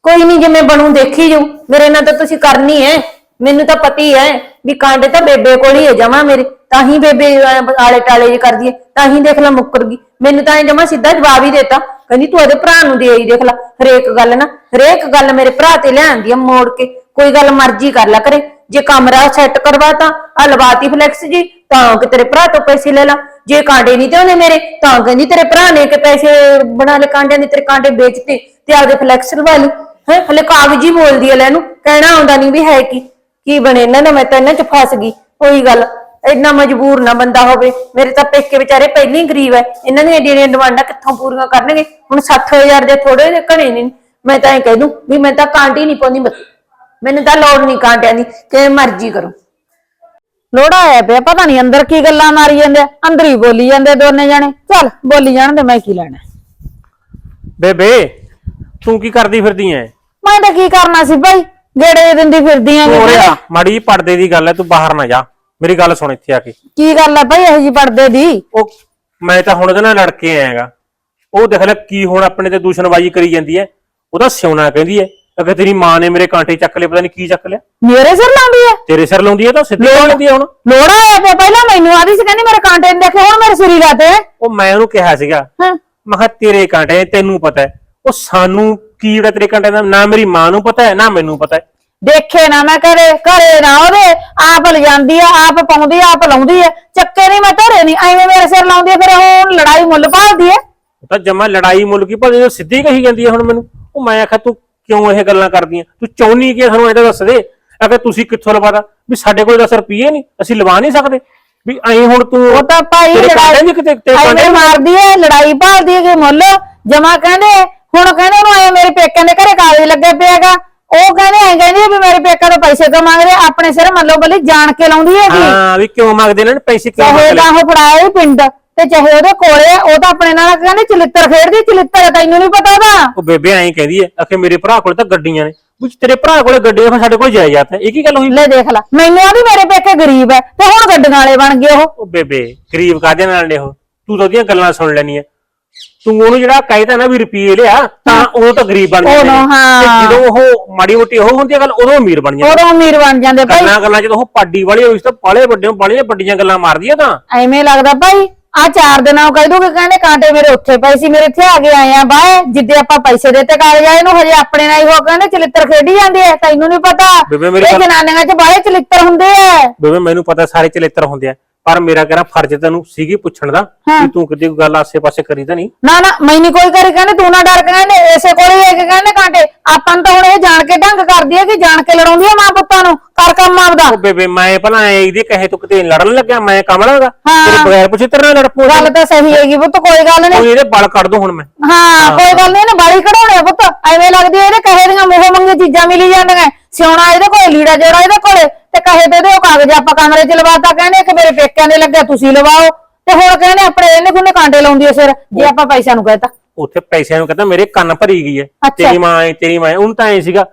ਕੋਈ ਨਹੀਂ ਜਿਵੇਂ ਬਣੂ ਦੇਖੀ ਜਾਊ ਮੇਰੇ ਨਾਲ ਤਾਂ ਤੁਸੀਂ ਕਰਨੀ ਹੈ ਮੈਨੂੰ ਤਾਂ ਪਤੀ ਹੈ ਵੀ ਕਾਂਡੇ ਤਾਂ ਬੇਬੇ ਕੋਲ ਹੀ ਹੈ ਜਮਾ ਮੇਰੇ। ਤਾਂ ਹੀ ਬੇਬੇ ਆਲੇ ਟਾਲੇ ਜੇ ਕਰਦੀ ਹੈ ਤਾਂ ਹੀ ਦੇਖ ਲੈ ਮੁੱਕਰ ਗਈ। ਮੈਨੂੰ ਤਾਂ ਜਮਾ ਸਿੱਧਾ ਜਵਾਬ ਹੀ ਦੇਤਾ। ਕਹਿੰਦੀ ਤੂੰ ਉਹਦੇ ਭਰਾ ਨੂੰ ਦੇ ਆਈ ਦੇਖ ਲੈ। ਹਰੇਕ ਗੱਲ ਨਾ ਹਰੇਕ ਗੱਲ ਮੇਰੇ ਭਰਾ ਤੇ ਲਿਆਂਦੀ ਆ ਮੋੜ ਕੇ। ਕੋਈ ਗੱਲ ਮਰਜ਼ੀ ਕਰ ਲੈ ਕਰੇ। ਜੇ ਕਮਰਾ ਸੈੱਟ ਕਰਵਾਤਾ ਆ ਲਵਾਤੀ ਫਲੈਕਸ ਜੀ, ਤਾਂ ਕਿ ਤੇਰੇ ਭਰਾ ਤੋਂ ਪੈਸੇ ਲੈ ਲਾ। ਜੇ ਕਾਂਡੇ ਨਹੀਂ ਤੇ ਉਹਨੇ ਮੇਰੇ, ਤਾਂ ਕਹਿੰਦੀ ਤੇਰੇ ਭਰਾ ਨੇ ਕਿ ਪੈਸੇ ਬਣਾ ਲੈ ਕਾਂਡਿਆਂ ਦੇ, ਤੇਰੇ ਕਾਂਡੇ ਵੇਚਤੇ ਤੇ ਆਪਦੇ ਫਲੈਕਸ ਲਵਾ ਲਈ ਹੈ, ਹਲੇ ਕਾਗਜ਼ੀ ਬੋਲਦੀ ਐ ਲੈ ਇਹਨੂੰ, ਕਹਿਣਾ ਆਉਂਦਾ ਨਹੀਂ ਵੀ ਹੈ ਕੀ। ਕੀ ਬਣੇ ਇਹਨਾਂ ਦਾ ਮੈਂ ਤਾਂ ਇਹਨਾਂ ਚ ਫਸ ਗਈ। ਕੋਈ ਗੱਲ, ਇੰਨਾ ਮਜਬੂਰ ਨਾ ਬੰਦਾ ਹੋਵੇ। ਮੇਰੇ ਤਾਂ ਪੇਕੇ ਵਿਚਾਰੇ ਪਹਿਲਾਂ ਹੀ ਗਰੀਬ ਐ। ਇਹਨਾਂ ਦੀਆਂ ਏਡੀਆਂ ਡਿਮਾਂਡਾਂ ਕਿੱਥੋਂ ਪੂਰੀਆਂ ਕਰਨਗੇ? ਹੁਣ 60000 ਦੇ ਥੋੜੇ ਜਿਹੇ ਘਣੇ ਨੇ। ਮੈਂ ਤਾਂ ਇਹ ਕਹਿ ਦੂੰ ਵੀ ਮੈਂ ਤਾਂ ਕਾਂਟੀ ਨਹੀਂ ਪਾਉਂਦੀ ਬੱਤੀ ਮੈਨੂੰ ਤਾਂ ਲੋੜ ਨਹੀਂ ਕਾਂਟਿਆਂ ਦੀ ਕਿ ਮਰਜ਼ੀ ਕਰੋ। ਲੋੜਾ ਆਇਆ ਪਿਆ ਪਤਾ ਨਹੀਂ ਅੰਦਰ ਕੀ ਗੱਲਾਂ ਮਾਰੀ ਜਾਂਦੇ ਆ। ਅੰਦਰ ਹੀ ਬੋਲੀ ਜਾਂਦੇ ਦੋਨੇ ਜਾਣੇ। ਚੱਲ ਬੋਲੀ ਜਾਣ ਤੇ ਮੈਂ ਕੀ ਲੈਣਾ। ਬੇਬੇ ਤੂੰ ਕੀ ਕਰਦੀ ਫਿਰਦੀ ਐ? ਮੈਂ ਤਾਂ ਕੀ ਕਰਨਾ ਸੀ ਭਾਈ ਗੇੜੇ ਦਿੰਦੀ ਫਿਰਦੀ ਆਂ ਹੋ ਰਿਹਾ ਮਾੜੀ ਜਿਹੀ ਪਰਦੇ ਦੀ ਗੱਲ ਐ ਤੂੰ ਬਾਹਰ ਨਾ ਜਾ। ਮੇਰੀ ਗੱਲ ਸੁਣ ਇੱਥੇ ਆ ਕੇ। ਕੀ ਗੱਲ ਆ ਭਾਈ ਇਹ ਜੀ ਪੜਦੇ ਦੀ? ਉਹ ਮੈਂ ਤਾਂ ਹੁਣ ਉਹਦੇ ਨਾਲ ਲੜ ਕੇ ਆਇਆਗਾ। ਉਹ ਦੇਖ ਲੈ ਕੀ ਹੁਣ ਆਪਣੇ ਤੇ ਦੂਸ਼ਣਬਾਜ਼ੀ ਕਰੀ ਜਾਂਦੀ ਐ। ਉਹਦਾ ਸਿਉਣਾ ਕਹਿੰਦੀ ਐ। ਅਗੇ ਤੇਰੀ ਮਾਂ ਨੇ ਮੇਰੇ ਕਾਂਟੇ ਚੱਕ ਲਏ ਪਤਾ ਨਹੀਂ ਕੀ ਚੱਕ ਲਿਆ? ਮੇਰੇ ਸਿਰ ਲਾਉਂਦੀ ਐ? ਤੇਰੇ ਸਿਰ ਲਾਉਂਦੀ ਐ ਤਾਂ ਸਿੱਧੀ ਲਾਉਂਦੀ ਐ ਹੁਣ। ਲੋੜਾ ਆਇਆ ਪਿਆ ਪਹਿਲਾਂ ਮੈਨੂੰ ਆਦੀ ਸੀ ਕਹਿੰਦੀ ਮੇਰੇ ਕਾਂਟੇ ਨੀ ਦੇਖੇ ਹੁਣ ਮੇਰੇ ਸਿਰੀ ਲਾਤੇ। ਉਹ ਮੈਂ ਉਹਨੂੰ ਕਿਹਾ ਸੀਗਾ ਮੈਂ ਕਿਹਾ ਤੇਰੇ ਕਾਂਟੇ ਤੈਨੂੰ ਪਤਾ ਹੈ ਉਹ ਸਾਨੂੰ ਕੀ ਜਿਹੜਾ ਤੇਰੇ ਕਾਂਟੇ ਦਾ ਨਾ ਮੇਰੀ ਮਾਂ ਨੂੰ ਪਤਾ ਹੈ ਨਾ ਮੈਨੂੰ ਪਤਾ ਹੈ ਦੇਖੇ ਨਾ ਮੈਂ ਕਰੇ ਘਰੇ ਨਾ ਉਹਦੇ। ਆਪ ਲਿਜਾਂਦੀ ਆ ਆਪ ਪਾਉਂਦੀ ਆ ਆਪ ਲਾਉਂਦੀ ਐ। ਚੱਕੇ ਨਹੀਂ ਮੈਂ ਧਰੇ ਨਹੀਂ ਐਵੇਂ ਮੇਰੇ ਸਿਰ ਲਾਉਂਦੀ ਐ ਫਿਰ ਹੁਣ ਲੜਾਈ ਮੁੱਲ ਭਾਲਦੀ ਐ। ਉਹ ਤਾਂ ਜਮਾ ਲੜਾਈ ਮੁਲਕੀ ਪਰ ਜਦੋਂ ਸਿੱਧੀ ਕਹੀ ਜਾਂਦੀ ਹੈ ਹੁਣ ਮੈਨੂੰ। ਉਹ ਮੈਂ ਆਖਿਆ ਤੂੰ ਕਿਉਂ ਇਹ ਗੱਲਾਂ ਕਰਦੀਆਂ? ਤੂੰ ਚਾਹੁੰਨੀ ਕਿ ਸਾਨੂੰ ਇਹਦਾ ਦੱਸ ਦੇ। ਅਗਰ ਤੁਸੀਂ ਕਿੱਥੋਂ ਲਵਾਦਾ ਵੀ ਸਾਡੇ ਕੋਲ 10 ਰੁਪਏ ਨਹੀਂ। ਅਸੀਂ ਲਵਾ ਨਹੀਂ ਸਕਦੇ। ਵੀ ਐਂ ਹੁਣ ਤੂੰ ਉਹ ਤਾਂ ਭਾਈ ਲੜਾਈ ਕਿਤੇ ਤੇਰੇ ਐਵੇਂ ਮਾਰਦੀ ਐ ਲੜਾਈ ਭਾਲਦੀ ਐ ਕਿ ਮੁੱਲ? ਜਮਾ ਕਹਿੰਦੇ ਹੁਣ ਕਹਿੰਦੇ ਉਹਨੂੰ ਐ ਮੇਰੇ ਪੇਕਿਆਂ ਦੇ ਘਰੇ ਕਾਗਜ਼ ਲੱਗੇ ਪਿਆਗਾ ਉਹ ਕਹਿੰਦੇ ਐ ਕਹਿੰਦੀ ਵੀ ਮੇਰੇ ਪੇਕਿਆਂ ਤੋਂ ਪੈਸੇ ਕਿਉਂ ਮੰਗਦੇ? ਆਪਣੇ ਸਿਰ ਮੱਲੋ ਬੱਲੀ ਜਾਣ ਕੇ ਲਾਉਂਦੀ ਹੈਗੀ। ਹਾਂ ਵੀ ਕਿਉਂ ਮੰਗਦੇ ਨੇ? ਪੈਸੇ ਕਿਉਂ ਮੰਗਦੇ ਤਾਂ ਉਹ ਫੜਾਇਆ ਹੀ ਪਿੰਡ। ਤੇ ਚਾਹੇ ਉਹਦੇ ਕੋਲੇ ਆ, ਉਹ ਤਾਂ ਆਪਣੇ ਨਾਲ ਕਹਿੰਦੇ ਚਲਿੱਤਰ ਖੇਡਦੀ ਚਲਿੱਤਰ ਤੈਨੂੰ ਨਹੀਂ ਪਤਾ ਉਹਦਾ? ਉਹ ਬੇਬੇ ਐਂ ਕਹਿੰਦੀ ਹੈ ਆਖੇ ਮੇਰੇ ਭਰਾ ਕੋਲ ਤਾਂ ਗੱਡੀਆਂ ਨੇ। ਵੀ ਤੇਰੇ ਭਰਾ ਕੋਲੇ ਗੱਡੀਆਂ ਫਿਰ ਸਾਡੇ ਕੋਲ ਜਾਇਦਾਦ ਹੈ। ਇਹ ਕੀ ਗੱਲ ਹੋਈ? ਲੈ ਦੇਖ ਲੈ ਮੈਨੂੰ ਆਦੀ ਮੇਰੇ ਪੇਕੇ ਗਰੀਬ ਐ ਤੇ ਹੁਣ ਗੱਡੀਆਂ ਵਾਲੇ ਬਣ ਗਏ ਉਹ। ਉਹ ਬੇਬੇ ਗਰੀਬ ਕਾਦੇ ਨਾਲ ਨੇ ਉਹ? ਤੂੰ ਤਾਂ ਉਹਦੀਆਂ ਗੱਲਾਂ ਸੁਣ ਲੈਣੀਆਂ ਤੂੰ ਉਹਨੂੰ ਜਿਹੜਾ ਕਹਿਦਾ ਨਾ ਵੀ ਰੁਪਏ ਲਿਆ ਤਾਂ ਉਹ ਤਾਂ ਗਰੀਬ ਬਣ ਜਾਂਦੇ ਉਦੋਂ, ਹਾਂ। ਜਦੋਂ ਉਹ ਮਾੜੀ ਮੋਟੀ ਉਹ ਹੁੰਦੀ ਆ ਗੱਲ ਉਦੋਂ ਅਮੀਰ ਬਣ ਜਾਂਦੇ ਉਦੋਂ ਅਮੀਰ ਬਣ ਜਾਂਦੇ ਭਾਈ। ਗੱਲਾਂ ਗੱਲਾਂ ਜਦੋਂ ਉਹ ਪਾਡੀ ਵਾਲੀ ਹੋਈ ਸੀ ਤਾਂ ਬਾਲੇ ਵੱਡੇ ਬਾਲੀਆਂ ਵੱਡੀਆਂ ਗੱਲਾਂ ਮਾਰਦੀ ਆ ਤਾਂ। ਐਵੇਂ ਲੱਗਦਾ ਭਾਈ। ਆ ਚਾਰ ਦਿਨਾਂ ਉਹ ਕਹਿ ਦੂਗੇ ਕਹਿੰਦੇ ਕਾਂਟੇ ਮੇਰੇ ਉੱਥੇ ਪਏ ਸੀ ਮੇਰੇ ਇੱਥੇ ਆ ਕੇ ਆਏ ਆ ਬਾਏ ਜਿੱਦੇ ਆਪਾਂ ਪੈਸੇ ਦੇਤੇ ਕਾਗਜ਼ ਆਏ ਨੂੰ ਹਜੇ ਆਪਣੇ ਨਾਲ ਹੀ ਹੋ ਕਹਿੰਦੇ ਚਲਿੱਤਰ ਖੇਡੀ ਜਾਂਦੇ ਆ ਤੈਨੂੰ ਨਹੀਂ ਪਤਾ। ਬੇਬੇ ਮੇਰੀ ਇਹ ਗੱਲ- ਜਨਾਨੀਆਂ 'ਚ ਬਾਹਲੇ ਚਲਿੱਤਰ ਹੁੰਦੇ ਆ। ਬੇਬੇ ਮੈਨੂੰ ਪਤਾ ਸਾਰੇ ਚਲੇਤਰ ਹੁੰਦੇ ਆ। ਪਰ ਮੇਰਾ ਕਹਿੰਦਾ ਫਰਜ਼ ਤੈਨੂੰ ਸੀਗੀ ਪੁੱਛਣ ਦਾ ਕਿ ਤੂੰ ਕਿਤੇ ਕੋਈ ਗੱਲ ਆਸੇ-ਪਾਸੇ ਕਰੀ ਤਾਂ ਨਹੀਂ? ਨਾ ਨਾ ਮੈਂ ਨਹੀਂ ਕੋਈ ਕਰੀ ਕਹਿੰਦੇ ਤੂੰ ਨਾ ਡਰ ਕਹਿੰਦੇ ਇਸੇ ਕੋਲੇ ਹੀ ਆ ਕੇ ਕਹਿੰਦੇ ਕਾਂਟੇ। ਆਪਾਂ ਨੂੰ ਤਾਂ ਹੁਣ ਇਹ ਜਾਣ ਕੇ ਢੰਗ ਕਰਦੀ ਹੈ ਕਿ ਜਾਣ ਕੇ ਲੜਾਉਂਦੀ ਹੈ ਮਾਂ ਪੁੱਤਾਂ ਨੂੰ ਕਰ ਕੰਮ ਆਪਦਾ। ਉਹ ਬੇਬੇ ਮੈਂ ਭਲਾ ਇਹਦੇ ਕਹੇ ਤੂੰ ਕਿਤੇ ਲੜਨ ਲੱਗਿਆ ਮੈਂ ਕਮਲਾਂਗਾ ਹਾਂ। ਤੇਰੇ ਬਗੈਰ ਪੁੱਛੇ ਤੇਰੇ ਨਾਲ ਲੜ ਪਊ ਗੱਲ ਤਾਂ ਸਹੀ ਹੈਗੀ ਪੁੱਤ ਕੋਈ ਗੱਲ ਨਹੀਂ। ਕੋਈ ਇਹਦੇ ਬਲ ਕੱਢ ਦੋ ਹੁਣ ਮੈਂ। ਹਾਂ ਕੋਈ ਗੱਲ ਨਹੀਂ ਇਹਨੇ ਬਾਲੀ ਕਢਾਉਣੇ ਆ ਪੁੱਤ। ਐਵੇਂ ਲੱਗਦੀ ਇਹਦੇ ਕਹੇ ਦੀਆਂ ਮੂੰਹ ਮੰਗੇ ਚੀਜ਼ਾਂ ਮਿਲੀ ਜਾਂਦੀਆਂ। ਸਿਉਣਾ ਇਹਦੇ ਕੋਲ ਲੀੜਾ ਜੋੜਾ ਇਹਦੇ ਕੋਲੇ ਤੇ ਕਹੇ ਇਹਦੇ ਉਹ ਕਾਗਜ਼ ਆਪਾਂ ਕਮਰੇ 'ਚ ਲਵਾਤਾ ਕਹਿੰਦੇ ਕਿ ਮੇਰੇ ਪੇਕਿਆਂ ਦੇ ਲੱਗਿਆ ਤੁਸੀਂ ਲਵਾਓ। ਤੇ ਹੁਣ ਕਹਿੰਦੇ ਆਪਣੇ ਇਹਨੇ ਖੁੰਨੇ ਕਾਂਟੇ ਲਾਉਂਦੀ ਐ ਸਿਰ ਜੇ ਆਪਾਂ ਪੈਸਿਆਂ ਨੂੰ ਕਹਿਤਾ। ਉੱਥੇ ਪੈਸਿਆਂ ਨੂੰ ਕਹਿੰਦਾ ਮੇਰੇ ਕੰਨ ਭਰੀ ਗਈ ਐ ਅੱਛਾ। ਤੇਰੀ ਮਾਂ ਐ ਤੇਰੀ ਮਾਂ ਐ ਉਹਨੂੰ ਤਾਂ ਐ ਸੀਗਾ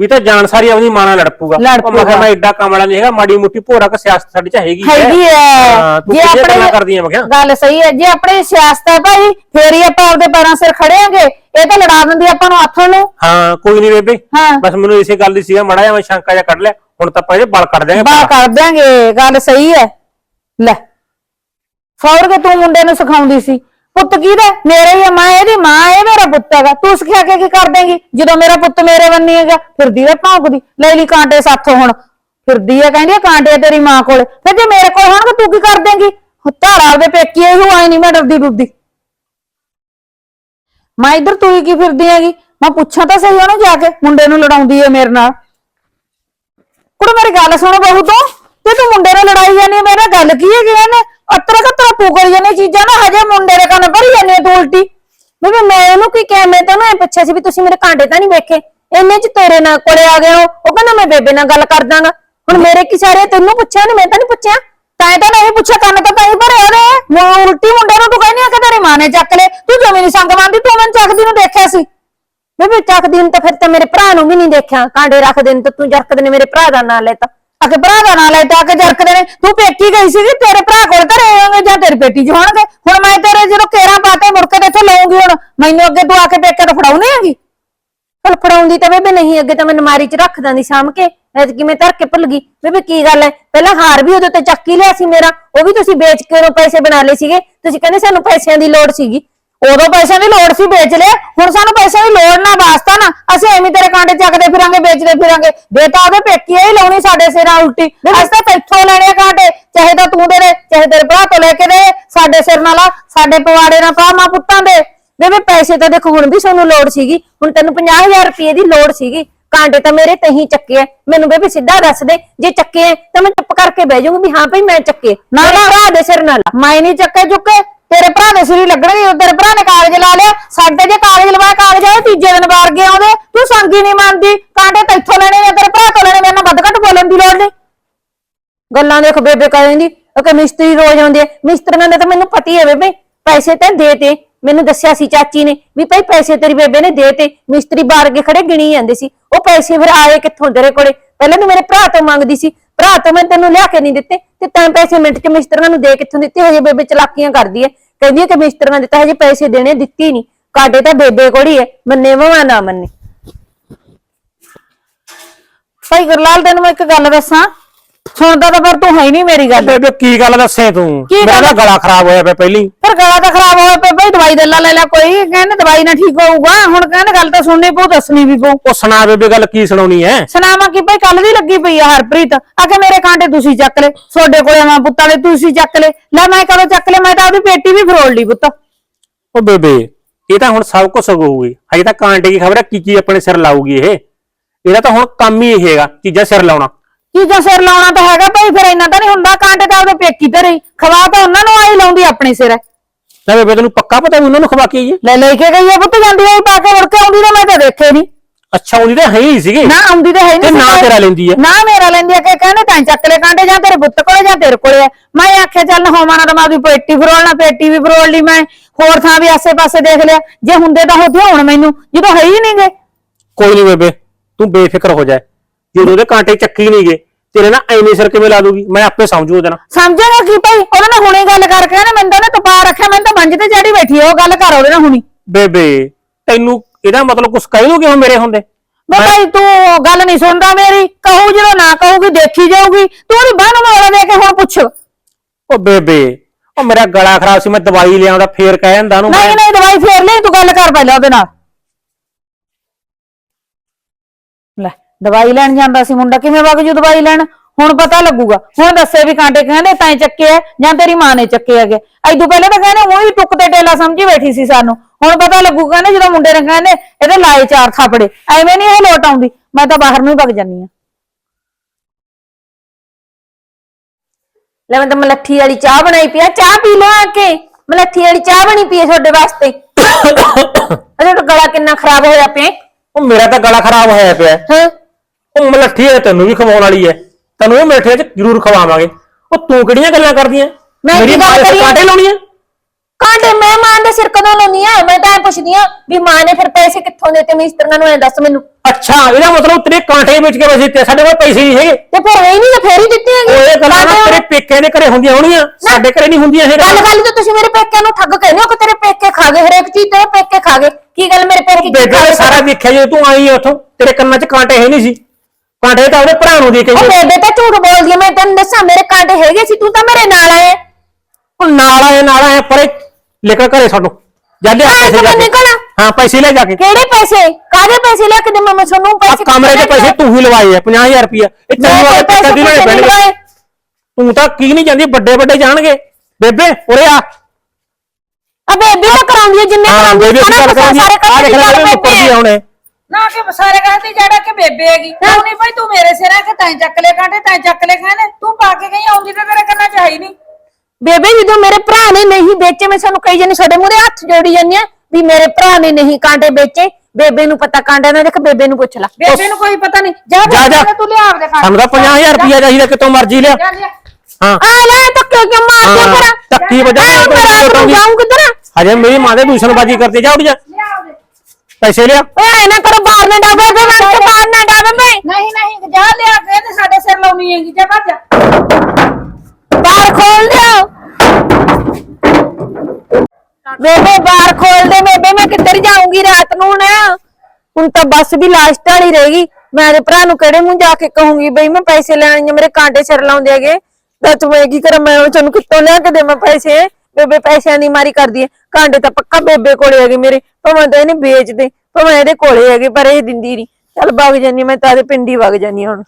ਵੀ ਤਾਂ ਜਾਣ ਸਾਰੀ ਆਪਣੀ ਮਾਂ ਨਾਲ ਲੜ ਪਊਗਾ ਲੜ ਉਹ ਮੈਂ ਕਿਹਾ ਪਊਗਾ। ਮੈਂ ਐਡਾ ਕਮਲਾ ਨਹੀਂ ਹੈਗਾ ਮਾੜੀ ਮੁੱਠੀ ਭੋਰਾ ਕ ਸਿਆਸਤ ਸਾਡੀ ਚ ਹੈਗੀ। ਹੈਗੀ ਐ ਹਾਂ, ਤੂੰ ਕਿਹੜੀਆਂ ਗੱਲਾਂ ਕਰਦੀ ਐ ਮੈਂ ਕਿਹਾ। ਗੱਲ ਸਹੀ ਹੈ ਜੇ ਆਪਣੀ ਸਿਆਸਤ ਹੈ ਭਾਈ ਫੇਰ ਹੀ ਆਪਾਂ ਆਪਦੇ ਪੈਰਾਂ ਸਿਰ ਖੜੇਾਂਗੇ ਇਹ ਤਾਂ ਲੜਾ ਦਿੰਦੀ ਆਪਾਂ ਨੂੰ ਆਥਣ ਨੂੰ। ਹਾਂ ਕੋਈ ਨਹੀਂ ਬੇਬੇ। ਹਾਂ। ਬਸ ਮੈਨੂੰ ਇਸੇ ਗੱਲ ਦੀ ਸੀਗਾ ਮੜਾ ਜਿਹਾ ਮੈਂ ਸ਼ੰਕਾ ਜਿਹਾ ਕੱਢ ਲਿਆ। ਹੁਣ ਤਾਂ ਆਪਾਂ ਇਹਦੇ ਬਲ ਕੱਢ ਦਿਆਂਗੇ ਬਾ ਕਰ ਦਿਆਂਗੇ ਗੱਲ ਸਹੀ ਹੈ। ਲੈ। ਫੌਰ ਕੇ ਤੂੰ ਮੁੰਡੇ ਨੂੰ ਸਿਖਾਉਂਦੀ ਸੀ। ਪੁੱਤ ਕਿਹਦਾ ਮੇਰਾ ਹੀ ਆ ਮਾਂ ਇਹਦੀ ਮਾਂ ਇਹ ਮੇਰਾ ਪੁੱਤ ਹੈਗਾ। ਤੂੰ ਸਿਖਾ ਕੇ ਕੀ ਕਰ ਦੇਂਗੀ? ਜਦੋਂ ਮੇਰਾ ਪੁੱਤ ਮੇਰੇ ਬੰਨੀ ਹੈਗਾ ਫਿਰਦੀ ਹੈ ਭੌਂਕਦੀ। ਲੈ ਲਈ ਕਾਂਟੇ ਸਾਥ ਹੁਣ। ਫਿਰਦੀ ਆ ਕਹਿੰਦੀ ਆ ਕਾਂਟੇ ਆ ਤੇਰੀ ਮਾਂ ਕੋਲ। ਫਿਰ ਜੇ ਮੇਰੇ ਕੋਲ ਹੋਣਗੇ ਤੂੰ ਕੀ ਕਰ ਦੇਂਗੀ? ਧਾਰਾ ਦੇ ਪੇਕੀ ਇਹੋ ਆਈ ਨਹੀਂ ਮੈਂ ਡਰਦੀ ਡੁਰਦੀ। ਮੈਂ ਇੱਧਰ ਤੂੰ ਹੀ ਕੀ ਫਿਰਦੀ ਹੈਗੀ? ਮੈਂ ਪੁੱਛਾਂ ਤਾਂ ਸਹੀ ਉਹਨੂੰ ਜਾ ਕੇ ਮੁੰਡੇ ਨੂੰ ਲੜਾਉਂਦੀ ਹੈ ਮੇਰੇ ਨਾਲ। ਕੁੜੇ ਮੇਰੀ ਗੱਲ ਸੁਣ ਬਹੂ ਤੋਂ। ਤੇ ਤੂੰ ਮੁੰਡੇ ਨਾਲ ਲੜਾਈ ਜਾਂਦੀ ਹੈ, ਮੇਰਾ ਗੱਲ ਕੀ ਹੈ ਕਿ ਇਹਨੇ? ਅਤਰਾ ਕਤਰਾ ਪੂਕਲ ਜਾਨੇ ਚੀਜ਼ਾਂ ਨਾ ਹਜੇ ਮੁੰਡੇ ਦੇ ਕੰਨ ਭਰੀ ਹੈ ਤੂੰ ਉਲਟੀ। ਬੇਬੇ ਮੈਂ ਉਹਨੂੰ ਕੀ ਕਿਹਾ? ਮੈਂ ਤਾਂ ਉਹਨੂੰ ਪੁੱਛਿਆ ਸੀ ਵੀ ਤੁਸੀਂ ਮੇਰੇ ਕਾਂਡੇ ਤਾਂ ਨਹੀਂ ਵੇਖੇ? ਇੰਨੇ ਚ ਤੇਰੇ ਨਾਲ ਕੋਲੇ ਆ ਗਏ ਹੋ। ਉਹ ਕਹਿੰਦਾ ਮੈਂ ਬੇਬੇ ਨਾਲ ਗੱਲ ਕਰ ਦਾਂਗਾ। ਹੁਣ ਮੇਰੇ ਕੀ ਸਾਰੇ ਤੈਨੂੰ ਪੁੱਛਿਆ ਨਹੀਂ ਮੈਂ ਤਾਂ ਨਹੀਂ ਪੁੱਛਿਆ। ਤਾਂ ਤਾਂ ਨਹੀਂ ਪੁੱਛਿਆ ਕੰਨ ਤਾਂ ਤਾਂ ਹੀ ਭਰੇ ਉਹਦੇ ਮੈਂ ਉਲਟੀ ਮੁੰਡੇ ਨੂੰ ਤੂੰ ਕਹਿੰਦੀ ਆ ਕਿ ਤੇਰੀ ਮਾਂ ਨੇ ਚੱਕ ਲੈ ਤੂੰ ਜਮੀ ਨਹੀਂ ਸੰਗ ਮੰਨਦੀ ਤੂੰ ਮੈਨੂੰ ਚੱਕਦੀ ਨੂੰ ਦੇਖਿਆ ਸੀ। ਬੇਬੇ ਚੱਕਦੀ ਨੂੰ ਤਾਂ ਫਿਰ ਤਾਂ ਮੇਰੇ ਭਰਾ ਨੂੰ ਵੀ ਨਹੀਂ ਦੇਖਿਆ। ਕਾਂਡੇ ਰੱਖਦੇ ਨੇ ਤਾਂ ਤੂੰ ਜਰਕਦੇ ਨੇ ਮੇਰੇ ਭਰਾ ਦਾ ਨਾਂ ਲੈਤਾ ਅਕੇ ਭਰਾ ਦਾ ਨਾਂ ਲੈਤਾ ਕਿ ਜਰਕਦੇ ਨੇ। ਤੂੰ ਪੇਕੀ ਗਈ ਸੀ ਤੇਰੇ ਭਰਾ ਕੋਲ ਘਰੇ ਆਉਂਗੇ ਜਾਂ ਤੇਰੀ ਬੇਟੀ ਚ ਹੋਣਗੇ। ਹੁਣ ਮੈਂ ਤੇਰੇ ਜਦੋਂ ਕੇਰਾ ਪਾਤੇ ਮੁੜ ਕੇ ਤੇ ਇੱਥੇ ਹੁਣ। ਮੈਨੂੰ ਅੱਗੇ ਤੂੰ ਆ ਕੇ ਪੇਕੇ ਤੋਂ ਫੜਾਉਣੀ ਹੈਗੀ? ਪਰ ਫੜਾਉਂਦੀ ਤਾਂ ਬੇਬੇ ਨਹੀਂ, ਅੱਗੇ ਤਾਂ ਮੈਂ ਨਮਾਰੀ 'ਚ ਰੱਖ ਦਾਂਦੀ ਸਾਂਭ ਕੇ। ਐਤ ਕਿਵੇਂ ਧਰ ਕੇ ਭੁੱਲ ਗਈ। ਬੇਬੇ ਕੀ ਗੱਲ ਹੈ ਪਹਿਲਾਂ ਹਾਰ ਵੀ ਉਹਦੇ ਤੇ ਚੱਕ ਹੀ ਲਿਆ ਸੀ ਮੇਰਾ। ਉਹ ਵੀ ਤੁਸੀਂ ਵੇਚ ਕੇ ਉਹ ਪੈਸੇ ਬਣਾ ਲਏ ਸੀਗੇ। ਤੁਸੀਂ ਕਹਿੰਦੇ ਸਾਨੂੰ ਪੈਸਿਆਂ ਦੀ ਲੋੜ ਸੀਗੀ। ਉਦੋਂ ਪੈਸਿਆਂ ਦੀ ਲੋੜ ਸੀ ਵੇਚ ਲਿਆ। ਹੁਣ ਸਾਨੂੰ ਪੈਸਿਆਂ ਦੀ ਲੋੜ ਨਾ ਵਾਸਤਾ ਨਾ। ਅਸੀਂ ਐਵੇਂ ਤੇਰੇ ਕਾਂਡੇ ਚੱਕਦੇ ਫਿਰਾਂਗੇ ਵੇਚਦੇ ਫਿਰਾਂਗੇ। ਬੇਟਾ ਉਹਦੇ ਪੇਕੀ ਹੀ ਲਾਉਣੀ ਸਾਡੇ ਸਿਰਾਂ ਉਲਟੀ। ਅਸੀਂ ਤਾਂ ਤੈਥੋਂ ਲੈਣੇ ਕਾਂਡੇ ਚਾਹੇ ਤਾਂ ਤੂੰ ਦੇ ਦੇ ਚਾਹੇ ਤੇਰੇ ਭਰਾ ਤੋਂ ਲੈ ਕੇ ਦੇ। ਸਾਡੇ ਸਿਰ ਨਾਲ ਸਾਡੇ ਪਵਾੜੇ ਨਾਲ ਪਾ ਮਾਂ ਪੁੱਤਾਂ ਦੇ। ਬੇਬੇ ਪੈਸੇ ਤਾਂ ਦੇਖੋ ਹੁਣ ਵੀ ਸਾਨੂੰ ਲੋੜ ਸੀਗੀ। ਹੁਣ ਤੈਨੂੰ 50000 ਰੁਪਏ ਦੀ ਲੋੜ ਸੀਗੀ। ਕਾਂਡੇ ਤਾਂ ਮੇਰੇ ਤਹੀਂ ਚੱਕੇ ਐ ਮੈਨੂੰ ਬੇਬੇ ਸਿੱਧਾ ਦੱਸ ਦੇ ਜੇ ਚੱਕੇ ਐ ਤਾਂ ਮੈਂ ਚੁੱਪ ਕਰਕੇ ਬਹਿ ਜਾਊਂਗੀ ਵੀ ਹਾਂ ਭਾਈ ਮੈਂ ਚੱਕੇ। ਨਾ, ਨਾ। ਦੇ ਸਿਰ ਨਾਲ। ਮੈਂ ਨਹੀਂ ਚੱਕੇ ਚੁੱਕੇ ਤੇਰੇ ਭਰਾ ਦੇ ਸਿਰ ਲੱਗਣਗੇ, ਜਦੋਂ ਤੇਰੇ ਭਰਾ ਨੇ ਕਾਗਜ਼ ਲਾ ਲਿਆ, ਸਾਡੇ ਜੇ ਕਾਗਜ਼ ਲਵਾਇਆ ਕਾਗਜ਼ ਆਏ, ਤੀਜੇ ਦਿਨ ਵਾਰ ਗਏ ਆਉਂਦੇ ਤੂੰ ਸੰਗੀ ਨਹੀਂ ਮੰਨਦੀ, ਕਾਂਟੇ ਇੱਥੋਂ ਲੈਣੇ ਨੇ, ਤੇਰੇ ਭਰਾ ਤੋਂ ਲੈਣੇ ਮੇਰੇ ਨਾਲ ਵੱਧ ਘੱਟ ਬੋਲਣ ਦੀ ਲੋੜ ਨਹੀਂ। ਗੱਲਾਂ ਦੇਖ ਬੇਬੇ ਕਹਿੰਦੀ ਕਿ ਮਿਸਤਰੀ ਰੋਜ਼ ਆਉਂਦੇ ਆ। ਮਿਸਤਰੀਆਂ ਦੇ ਤਾਂ ਮੈਨੂੰ ਪਤੀ ਹੈ ਬੇਬੇ, ਪੈਸੇ ਤਾਂ ਦੇ ਤੇ ਮੈਨੂੰ ਦੱਸਿਆ ਸੀ ਚਾਚੀ ਨੇ ਵੀ ਭਾਈ ਪੈਸੇ ਤੇਰੀ ਬੇਬੇ ਨੇ ਦੇ ਤੇ ਮਿਸਤਰੀ ਬਾਹਰ ਕੇ ਖੜੇ ਗਿਣੀ ਜਾਂਦੇ ਸੀ। ਉਹ ਪੈਸੇ ਫਿਰ ਆਏ ਕਿੱਥੋਂ ਤੇਰੇ ਕੋਲੇ? ਪਹਿਲਾਂ ਤੂੰ ਮੇਰੇ ਭਰਾ ਤੋਂ ਮੰਗਦੀ ਸੀ ਭਰਾ ਤੋਂ ਮੈਂ ਤੈਨੂੰ ਲਿਆ ਕੇ ਨਹੀਂ ਦਿੱਤੇ, ਤੇ ਤੈਂ ਪੈਸੇ ਮਿੰਟ ਚ ਮਿਸਤਰੀਆਂ ਨੂੰ ਦੇ ਕਿੱਥੋਂ ਦਿੱਤੇ? ਹਜੇ ਬੇਬੇ ਚਲਾਕੀਆਂ ਕਰਦੀ ਹੈ ਕਹਿੰਦੀ ਹੈ ਕਿ ਮਿਸਤਰੀਆਂ ਦੇ ਤਾਂ ਹਜੇ ਪੈਸੇ ਦੇਣੇ, ਦਿੱਤੀ ਨਹੀਂ ਕਾਡੇ ਤਾਂ ਬੇਬੇ ਕੋਲ ਹੀ ਹੈ ਮੰਨੇ ਭਾਵੇਂ ਨਾ ਮੰਨੇ। ਭਾਈ ਗੁਰਲਾਲ, ਤੈਨੂੰ ਮੈਂ ਇੱਕ ਗੱਲ ਦੱਸਾਂ? ਸੁਣਦਾ ਤਾਂ ਪਰ ਤੂੰ ਹੈ ਨਹੀਂ ਮੇਰੀ ਗੱਲ। ਬੇਬੇ ਕੀ ਗੱਲ ਦੱਸੇ ਤੂੰ? ਕੀ ਮੇਰਾ ਗੱਲ? ਤਾਂ ਗਲਾ ਖਰਾਬ ਹੋਇਆ ਪਿਆ ਪਹਿਲੀ। ਫਿਰ ਗਲਾ ਤਾਂ ਖਰਾਬ ਹੋਇਆ ਪਿਆ ਭਾਈ ਦਵਾਈ ਦੇ ਲੈ ਲੈ ਕੋਈ ਕਹਿੰਦੇ ਦਵਾਈ ਨਾਲ ਠੀਕ ਹੋਊਗਾ। ਹੁਣ ਕਹਿੰਦੇ ਗੱਲ ਤਾਂ ਸੁਣਨੀ ਪਊ ਦੱਸਣੀ ਵੀ ਪਊ। ਉਹ ਸੁਣਾ ਬੇਬੇ ਗੱਲ ਕੀ ਸੁਣਾਉਣੀ ਐ? ਸੁਣਾਵਾਂ ਕਿ ਭਾਈ ਕੱਲ ਦੀ ਲੱਗੀ ਪਈ ਆ ਹਰਪ੍ਰੀਤ। ਆਖੇ ਮੇਰੇ ਕਾਂਟੇ ਤੁਸੀਂ ਚੱਕ ਲੈ ਤੁਹਾਡੇ ਕੋਲੇ ਮਾਂ ਪੁੱਤਾਂ ਦੇ ਤੁਸੀਂ ਚੱਕ ਲੈ। ਲੈ ਮੈਂ ਕਦੋਂ ਚੱਕ ਲੈ ਮੈਂ ਤਾਂ ਆਪਦੀ ਪੇਟੀ ਵੀ ਫਰੋਲ ਲਈ ਪੁੱਤ। ਉਹ ਬੇਬੇ ਇਹ ਤਾਂ ਹੁਣ ਸਭ ਕੁਝ ਹੋਊਗੀ। ਹਜੇ ਤਾਂ ਕਾਂਟੇ ਦੀ ਖਬਰ ਹੈ ਕੀ ਕੀ ਆਪਣੇ ਸਿਰ ਲਾਊਗੀ ਇਹ। ਇਹਦਾ ਤਾਂ ਹੁਣ ਕੰਮ ਹੀ ਇਹ ਹੈਗਾ ਚੀਜ਼ਾਂ ਸਿਰ ਲਾਉਣਾ। ਚੀਜ਼ਾਂ ਸਿਰ ਲਾਉਣਾ ਤਾਂ ਹੈਗਾ ਭਾਈ ਫਿਰ ਇੰਨਾ ਤਾਂ ਨਹੀਂ ਹੁੰਦਾ ਕਾਂਟੇ ਤਾਂ ਆਪਦੇ ਪੇਕੀ ਤੇ ਰਹੀ। ਖਵਾ ਤਾਂ ਉਹਨਾਂ ਨੂੰ ਆਈ ਲਾਉਂਦੀ ਆਪਣੇ ਸਿਰ। ਨਾ ਬੇਬੇ ਤੈਨੂੰ ਪੱਕਾ ਪਤਾ ਵੀ ਉਹਨਾਂ ਨੂੰ ਖਵਾ ਕੇ ਆਈਏ ਲੈ ਲੈ ਕੇ ਗਈ ਆ ਪੁੱਤ ਜਾਂਦੀ ਹੋਈ ਪਾ ਕੇ ਮੁੜ ਕੇ ਆਉਂਦੀ ਤਾਂ ਮੈਂ ਤਾਂ ਦੇਖੇ ਨਹੀਂ। ਅੱਛਾ ਉਹਦੀ ਤਾਂ ਹੈ ਹੀ ਸੀਗੇ। ਨਾ ਆਉਂਦੀ ਤਾਂ ਹੈ ਤੇ ਨਹੀਂ ਨਾ ਤੇਰਾ ਲੈਂਦੀ ਆ ਨਾ ਮੇਰਾ ਲੈਂਦੀ ਆ ਕਿ ਕਹਿੰਦੇ ਤਾਂ ਚੱਕ ਲੈ ਕਾਂਟੇ ਜਾਂ ਤੇਰੇ ਪੁੱਤ ਕੋਲੇ ਜਾਂ ਤੇਰੇ ਕੋਲੇ ਆ ਮੈਂ ਆਖਿਆ ਚੱਲ ਹੋਵਾਂ ਨਾ ਤਾਂ ਮੈਂ ਆਪਦੀ ਪੇਟੀ ਫਰੋਲਣਾ ਪੇਟੀ ਵੀ ਫਰੋਲ ਲਈ ਮੈਂ। ਹੋਰ ਥਾਂ ਵੀ ਆਸੇ-ਪਾਸੇ ਦੇਖ ਲਿਆ। ਜੇ ਹੁੰਦੇ ਤਾਂ ਹੋਦੇ ਹੁਣ ਮੈਨੂੰ ਜਦੋਂ ਹੈ ਹੀ ਨਹੀਂਗੇ। ਕੋਈ ਨਹੀਂ ਬੇਬੇ ਤੂੰ ਬੇਫਿਕਰ ਹੋ ਜਾ। ਜਦੋਂ ਉਹਦੇ ਕਾਂਟੇ ਚੱਕੀ ਨਹੀਂ ਗਏ ਤੇਰੇ ਨਾਲ ਐਵੇਂ ਸਿਰ ਕਿਵੇਂ ਲਾ ਦੂਗੀ? ਮੈਂ ਆਪੇ ਸਮਝੂ ਉਹਦੇ ਨਾਲ। ਸਮਝੇਗਾ ਕੀ ਭਾਈ? ਉਹਨਾਂ ਨੇ ਹੁਣੇ ਗੱਲ ਕਰਕੇ ਕਹਿੰਦੇ ਮੈਨੂੰ ਤਾਂ ਨਾ ਤਪਾ ਰੱਖਿਆ ਮੈਨੂੰ ਤਾਂ ਮੰਜ ਤੇ ਚੜੀ ਬੈਠੀ ਆ, ਉਹ ਗੱਲ ਕਰ ਉਹਦੇ ਨਾਲ ਹੁਣੀ। ਬੇਬੇ ਤੈਨੂੰ ਇਹਦਾ ਮਤਲਬ ਕੁਝ ਕਹਿ ਦੂਗੀ ਹੁਣ ਮੇਰੇ ਹੁੰਦੇ? ਭਾਈ ਤੂੰ ਗੱਲ ਨਹੀਂ ਸੁਣਦਾ ਮੇਰੀ। ਕਹੂ ਜਦੋਂ ਨਾ ਕਹੂਗੀ ਦੇਖੀ ਜਾਊਗੀ। ਤੂੰ ਉਹਦੀ ਬਾਹ ਮੋੜਾ ਦੇ ਕੇ ਹੁਣ ਪੁੱਛ। ਉਹ ਬੇਬੇ ਉਹ ਮੇਰਾ ਗਲਾ ਖਰਾਬ ਸੀ ਮੈਂ ਦਵਾਈ ਲਿਆਉਂਦਾ ਫੇਰ ਕਹਿ ਜਾਂਦਾ ਉਹਨੂੰ ਨਹੀਂ ਮੈਂ। ਨਹੀਂ ਦਵਾਈ ਫੇਰ ਲਈ ਤੂੰ ਗੱਲ ਕਰ ਪਹਿਲਾਂ ਉਹਦੇ ਨਾਲ। ਲੈ। ਦਵਾਈ ਲੈਣ ਜਾਂਦਾ ਸੀ ਮੁੰਡਾ ਕਿਵੇਂ ਵਗ ਜੂ ਦਵਾਈ ਲੈਣ? ਹੁਣ ਪਤਾ ਲੱਗੂਗਾ। ਹੁਣ ਦੱਸੇ ਵੀ ਕਾਂਟੇ ਕਹਿੰਦੇ ਤੈਂ ਚੱਕੇ ਆ ਜਾਂ ਤੇਰੀ ਮਾਂ ਨੇ ਚੱਕੇ ਹੈਗੇ। ਐਦੋਂ ਪਹਿਲਾਂ ਤਾਂ ਕਹਿੰਦੇ ਉਹੀ ਟੁੱਕ ਤੇ ਟੇਲਾ ਸਮਝੀ ਬੈਠੀ ਸੀ ਸਾਨੂੰ। ਹੁਣ ਪਤਾ ਲੱਗੂਗਾ ਕਹਿੰਦੇ ਜਦੋਂ ਮੁੰਡੇ ਨੇ ਕਹਿੰਦੇ ਇਹਦੇ ਲਾਏ ਚਾਰ ਥਾਪੜੇ। ਐਵੇਂ ਨਹੀਂ ਇਹ ਲੋਟ ਆਉਂਦੀ। ਮੈਂ ਤਾਂ ਬਾਹਰ ਨੂੰ ਹੀ ਵਗ ਜਾਨੀ ਆ ਲੈ ਮੈਂ ਤਾਂ ਮਲੱਠੀ ਵਾਲੀ ਚਾਹ ਬਣਾਈ ਪਿਆ ਚਾਹ ਪੀ ਲਓ ਆ ਕੇ। ਮਲੱਠੀ ਵਾਲੀ ਚਾਹ ਬਣੀ ਪਈ ਹੈ ਤੁਹਾਡੇ ਵਾਸਤੇ। ਅਰੇ ਤਾਂ ਗਲਾ ਕਿੰਨਾ ਖਰਾਬ ਹੋਇਆ ਪਿਆ। ਉਹ ਮੇਰਾ ਤਾਂ ਗਲਾ ਖਰਾਬ ਹੋਇਆ ਪਿਆ। ਹੈ। ਹਾਂ ਉਹ ਮਲੱਠੀ ਹੈ ਤੈਨੂੰ ਵੀ ਖਵਾਉਣ ਵਾਲੀ ਹੈ। ਤੈਨੂੰ ਉਹ ਮਿੱਠੇ ਚ ਜ਼ਰੂਰ ਖਵਾਵਾਂਗੇ। ਉਹ ਤੂੰ ਕਿਹੜੀਆਂ ਗੱਲਾਂ ਕਰਦੀਆਂ? ਮੈਂ ਕੀ ਮੇਰੀ ਮਾਂ ਗੱਲ ਦੇ ਕਰੀ? ਕਾਂਟੇ ਲਾਉਣੀਆਂ? ਕਾਂਡੇ ਮੈਂ ਮਾਂ ਦੇ ਸਿਰ ਕਦੋਂ ਲਾਉਣੀ ਆ? ਮੈਂ ਤਾਂ ਐ ਪੁੱਛਦੀ ਆ ਵੀ ਮਾਂ ਨੇ ਫਿਰ ਪੈਸੇ ਕਿੱਥੋਂ ਦਿੱਤੇ? ਮਿਸਤਰੀਆਂ ਨੂੰ ਐ ਦੱਸ ਮੈਨੂੰ। ਅੱਛਾ ਇਹਦਾ ਮਤਲਬ ਤੇਰੇ ਕਾਂਟੇ ਵੇਚ ਕੇ ਵਸੇ ਤੇ ਸਾਡੇ ਕੋਲ ਪੈਸੇ ਨਹੀਂ ਹੈਗੇ। ਤੇ ਫਿਰ ਇਹ ਨਹੀਂ ਫੇਰ ਹੀ ਦਿੱਤੇ ਹੈਗੇ। ਉਹ ਇਹ ਗੱਲਾਂ ਨਾ ਤੇਰੇ ਪੇਕਿਆਂ ਦੇ ਘਰੇ ਹੁੰਦੀਆਂ ਹੋਣੀਆਂ। ਸਾਡੇ ਘਰੇ ਨਹੀਂ ਹੁੰਦੀਆਂ ਇਹ ਗੱਲ। ਗੱਲਾਂ ਗੱਲ ਤੇ ਤੁਸੀਂ ਮੇਰੇ ਪੇਕਿਆਂ ਨੂੰ ਠੱਗ ਕਹਿੰਦੇ ਹੋ ਕਿ ਤੇਰੇ ਪੇਕੇ ਖਾ ਗਏ ਹਰੇਕ ਚੀਜ਼ ਤੇਰੇ ਪੇਕੇ ਖਾ ਗਏ। ਕੀ ਗੱਲ ਮੇਰੇ ਪੇਕੇ ਕੀ ਖਾ ਗਏ? ਸਾਰਾ ਦੇਖਿਆ ਜੇ ਤੂੰ ਆਈ ਉੱਥੋਂ ਤੇਰੇ ਕੰਨਾਂ 'ਚ ਕਾਂਟੇ ਹੈ ਨਹੀਂ ਸੀ। ਕਾਂਟੇ ਤਾਂ ਉਹਦੇ ਭਰਾ ਨੂੰ ਦੇ ਕੇ ਉਹ ਗਏ। ਬੇਬੇ ਤਾਂ ਝੂਠ ਬੋਲਦੀ ਆ ਮੈਂ ਤੈਨੂੰ ਦੱਸਾਂ ਮੇਰੇ ਕਾਂਟੇ ਹੈਗੇ ਸੀ ਤੂੰ ਤਾਂ ਮੇਰੇ ਨਾਲ ਆਇਆ। ਉਹ ਨਾਲ ਆਏ ਨਾਲ ਆਏ ਪਰੇ ਲੇਕਰ ਘਰੇ ਛੱਡੋ। ਜਾ ਲਿਆ ਘਰੇ ਪੈਸੇ ਤੋਂ ਜਾ ਕੇ। ਨਿਕਲ। ਹਾਂ ਪੈਸੇ ਲੈ ਜਾ ਕੇ। ਕਿਹੜੇ ਪੈਸੇ? ਕਾਹਦੇ ਪੈਸੇ ਲੈ ਕੇ ਦੇ? ਮੈਂ ਤੁਹਾਨੂੰ ਆ ਪੈਸੇ ਕਮਰੇ ਦੇ ਪੈਸੇ ਤੂੰ ਹੀ ਲਵਾਏ ਆ 50000 ਰੁਪਇਆ। ਇਹ ਤੈਨੂੰ ਆ ਪੈਸੇ ਕਦੀ ਨਹੀਂ ਪੈਣਗੇ। ਤੂੰ ਤਾਂ ਕੀ ਨਹੀਂ ਜਾਂਦੀ ਵੱਡੇ ਵੱਡੇ ਜਾਣਗੇ। ਬੇਬੇ ਉਰੇ ਆ। ਆ ਬੇਬੇ ਤਾਂ ਕਰਾਉਂਦੀ ਜਿੰਨੇ ਹਾਂ ਬੇਬੇ ਆ ਦੇਖ ਲੈ ਬੇਬੇ ਮੁੱਕਰਦੀ ਆ ਹੁਣੇ ਨਾ ਕਿ ਸਾਰੇ ਕਹਿੰਦੇ ਜਿਹੜਾ ਕਿ ਬੇਬੇ ਹੈਗੀ। ਤੂੰ ਨਹੀਂ ਭਾਈ ਤੂੰ ਮੇਰੇ ਸਿਰ ਆ ਕੇ ਤੈਂ ਚੱਕ ਲੈ ਕਾਂਟੇ ਤੈਂ ਚੱਕ ਲੈ ਖਾਣੇ। ਤੂੰ ਪਾ ਕੇ ਗਈ ਆਉਂਦੀ ਤਾਂ ਤੇਰੇ ਕਰਨਾ ਚਾਹੀ ਨਹੀਂ ਬੇਬੇ ਜਦੋਂ ਮੇਰੇ ਭਰਾ ਨੇ ਨਹੀਂ ਵੇਚੇ ਮੈਂ ਸਾਨੂੰ ਕਹੀ ਜਾਂਦੀ ਤੁਹਾਡੇ ਮੂਹਰੇ ਹੱਥ ਜੋੜੀ ਜਾਂਦੀ ਆ ਵੀ ਮੇਰੇ ਭਰਾ ਨੇ ਨਹੀਂ ਕਾਂਟੇ ਵੇਚੇ। ਬੇਬੇ ਨੂੰ ਪਤਾ ਕਾਂਟੇ ਨਾ ਦੇਖ ਬੇਬੇ ਨੂੰ ਪੁੱਛ ਲੈ। ਬੇਬੇ ਨੂੰ ਕੋਈ ਪਤਾ ਨਹੀਂ ਜਾ ਜਾ ਜਾ। ਬੇਬੇ ਤੂੰ ਲਿਆ ਆਪਦੇ ਖਾਣੇ ਸਾਨੂੰ ਤਾਂ 50000 ਰੁਪਇਆ ਚਾਹੀਦਾ ਕਿਤੋਂ ਮਰਜ਼ੀ ਲਿਆ। ਜਾ ਲਿਆ ਹਾਂ। ਆ ਲੈ ਧੱਕੇ ਕਿਉਂ ਮਾਰਦੇ ਹਾਂ, ਫਿਰ ਧੱਕੀ ਵਜਾ ਕੇ ਜਾਊਂ ਕਿੱਧਰ? ਹਜੇ ਮੇਰੀ ਮਾਂ ਦੇ ਦੂਸ਼ਣਬਾਜ਼ੀ ਕਰਦੇ ਜਾ ਉੱਡ ਜਾ। ਲਿਆ ਆਪਦੇ। ਪੈਸੇ ਲਿਆ? ਓਏ ਐ ਨਾ ਕਰੋ ਬਾਹਰ ਨਾ ਡਾਬੇ ਬੇ ਮਾਰ ਕੇ ਬਾਹਰ ਨਾ ਡਾਬੇ ਬੇ ਨਹੀਂ ਨਹੀਂ ਜਾ ਲਿਆ ਕੇ ਤੇ ਸਾਡੇ ਸਿਰ ਲਾਉਣੀ ਹੈਗੀ ਜਾ ਭੱਜ ਬਾਹਰ ਖੋਲ ਦਿਓ। ਬੇਬੇ ਬਾਹਰ ਖੋਲ ਦੇ ਬੇਬੇ ਮੈਂ ਕਿੱਧਰ ਜਾਊਂਗੀ ਰਾਤ ਨੂੰ ਨਾ ਹੁਣ ਤਾਂ ਬੱਸ ਵੀ ਲਾਸਟ ਵਾਲੀ ਰਹੇਗੀ ਮੈਂ ਇਹਦੇ ਭਰਾ ਨੂੰ ਕਿਹੜੇ ਮੂੰਹ ਜਾ ਕੇ ਕਹੂੰਗੀ ਬਈ ਮੈਂ ਪੈਸੇ ਲੈਣੇ ਮੇਰੇ ਕਾਂਟੇ ਸਿਰ ਲਾਉਂਦੇ ਹੈਗੇ। ਦੱਸ ਮੈਂ ਕੀ ਕਰਾਂ? ਮੈਂ ਤੁਹਾਨੂੰ ਕਿੱਥੋਂ ਲਿਆ ਕੇ ਦੇਵਾਂ ਪੈਸੇ। ਬੇਬੇ ਪੈਸਿਆਂ ਦੀ ਮਾਰੀ ਕਰਦੀ ਹੈ ਕਾਂਟੇ ਤਾਂ ਪੱਕਾ ਬੇਬੇ ਕੋਲੇ ਹੈਗੇ ਮੇਰੇ। ਭਾਵੇਂ ਤਾਂ ਇਹਨੇ ਵੇਚ ਦੇ, ਭਾਵੇਂ ਇਹਦੇ ਕੋਲੇ ਹੈਗੇ, ਪਰ ਇਹ ਦਿੰਦੀ ਨਹੀਂ ਚੱਲ ਵਗ ਜਾਨੀ ਮੈਂ ਤਾਂ ਇਹਦੇ ਪਿੰਡੀ ਵਗ ਜਾਨੀ ਹੁਣ।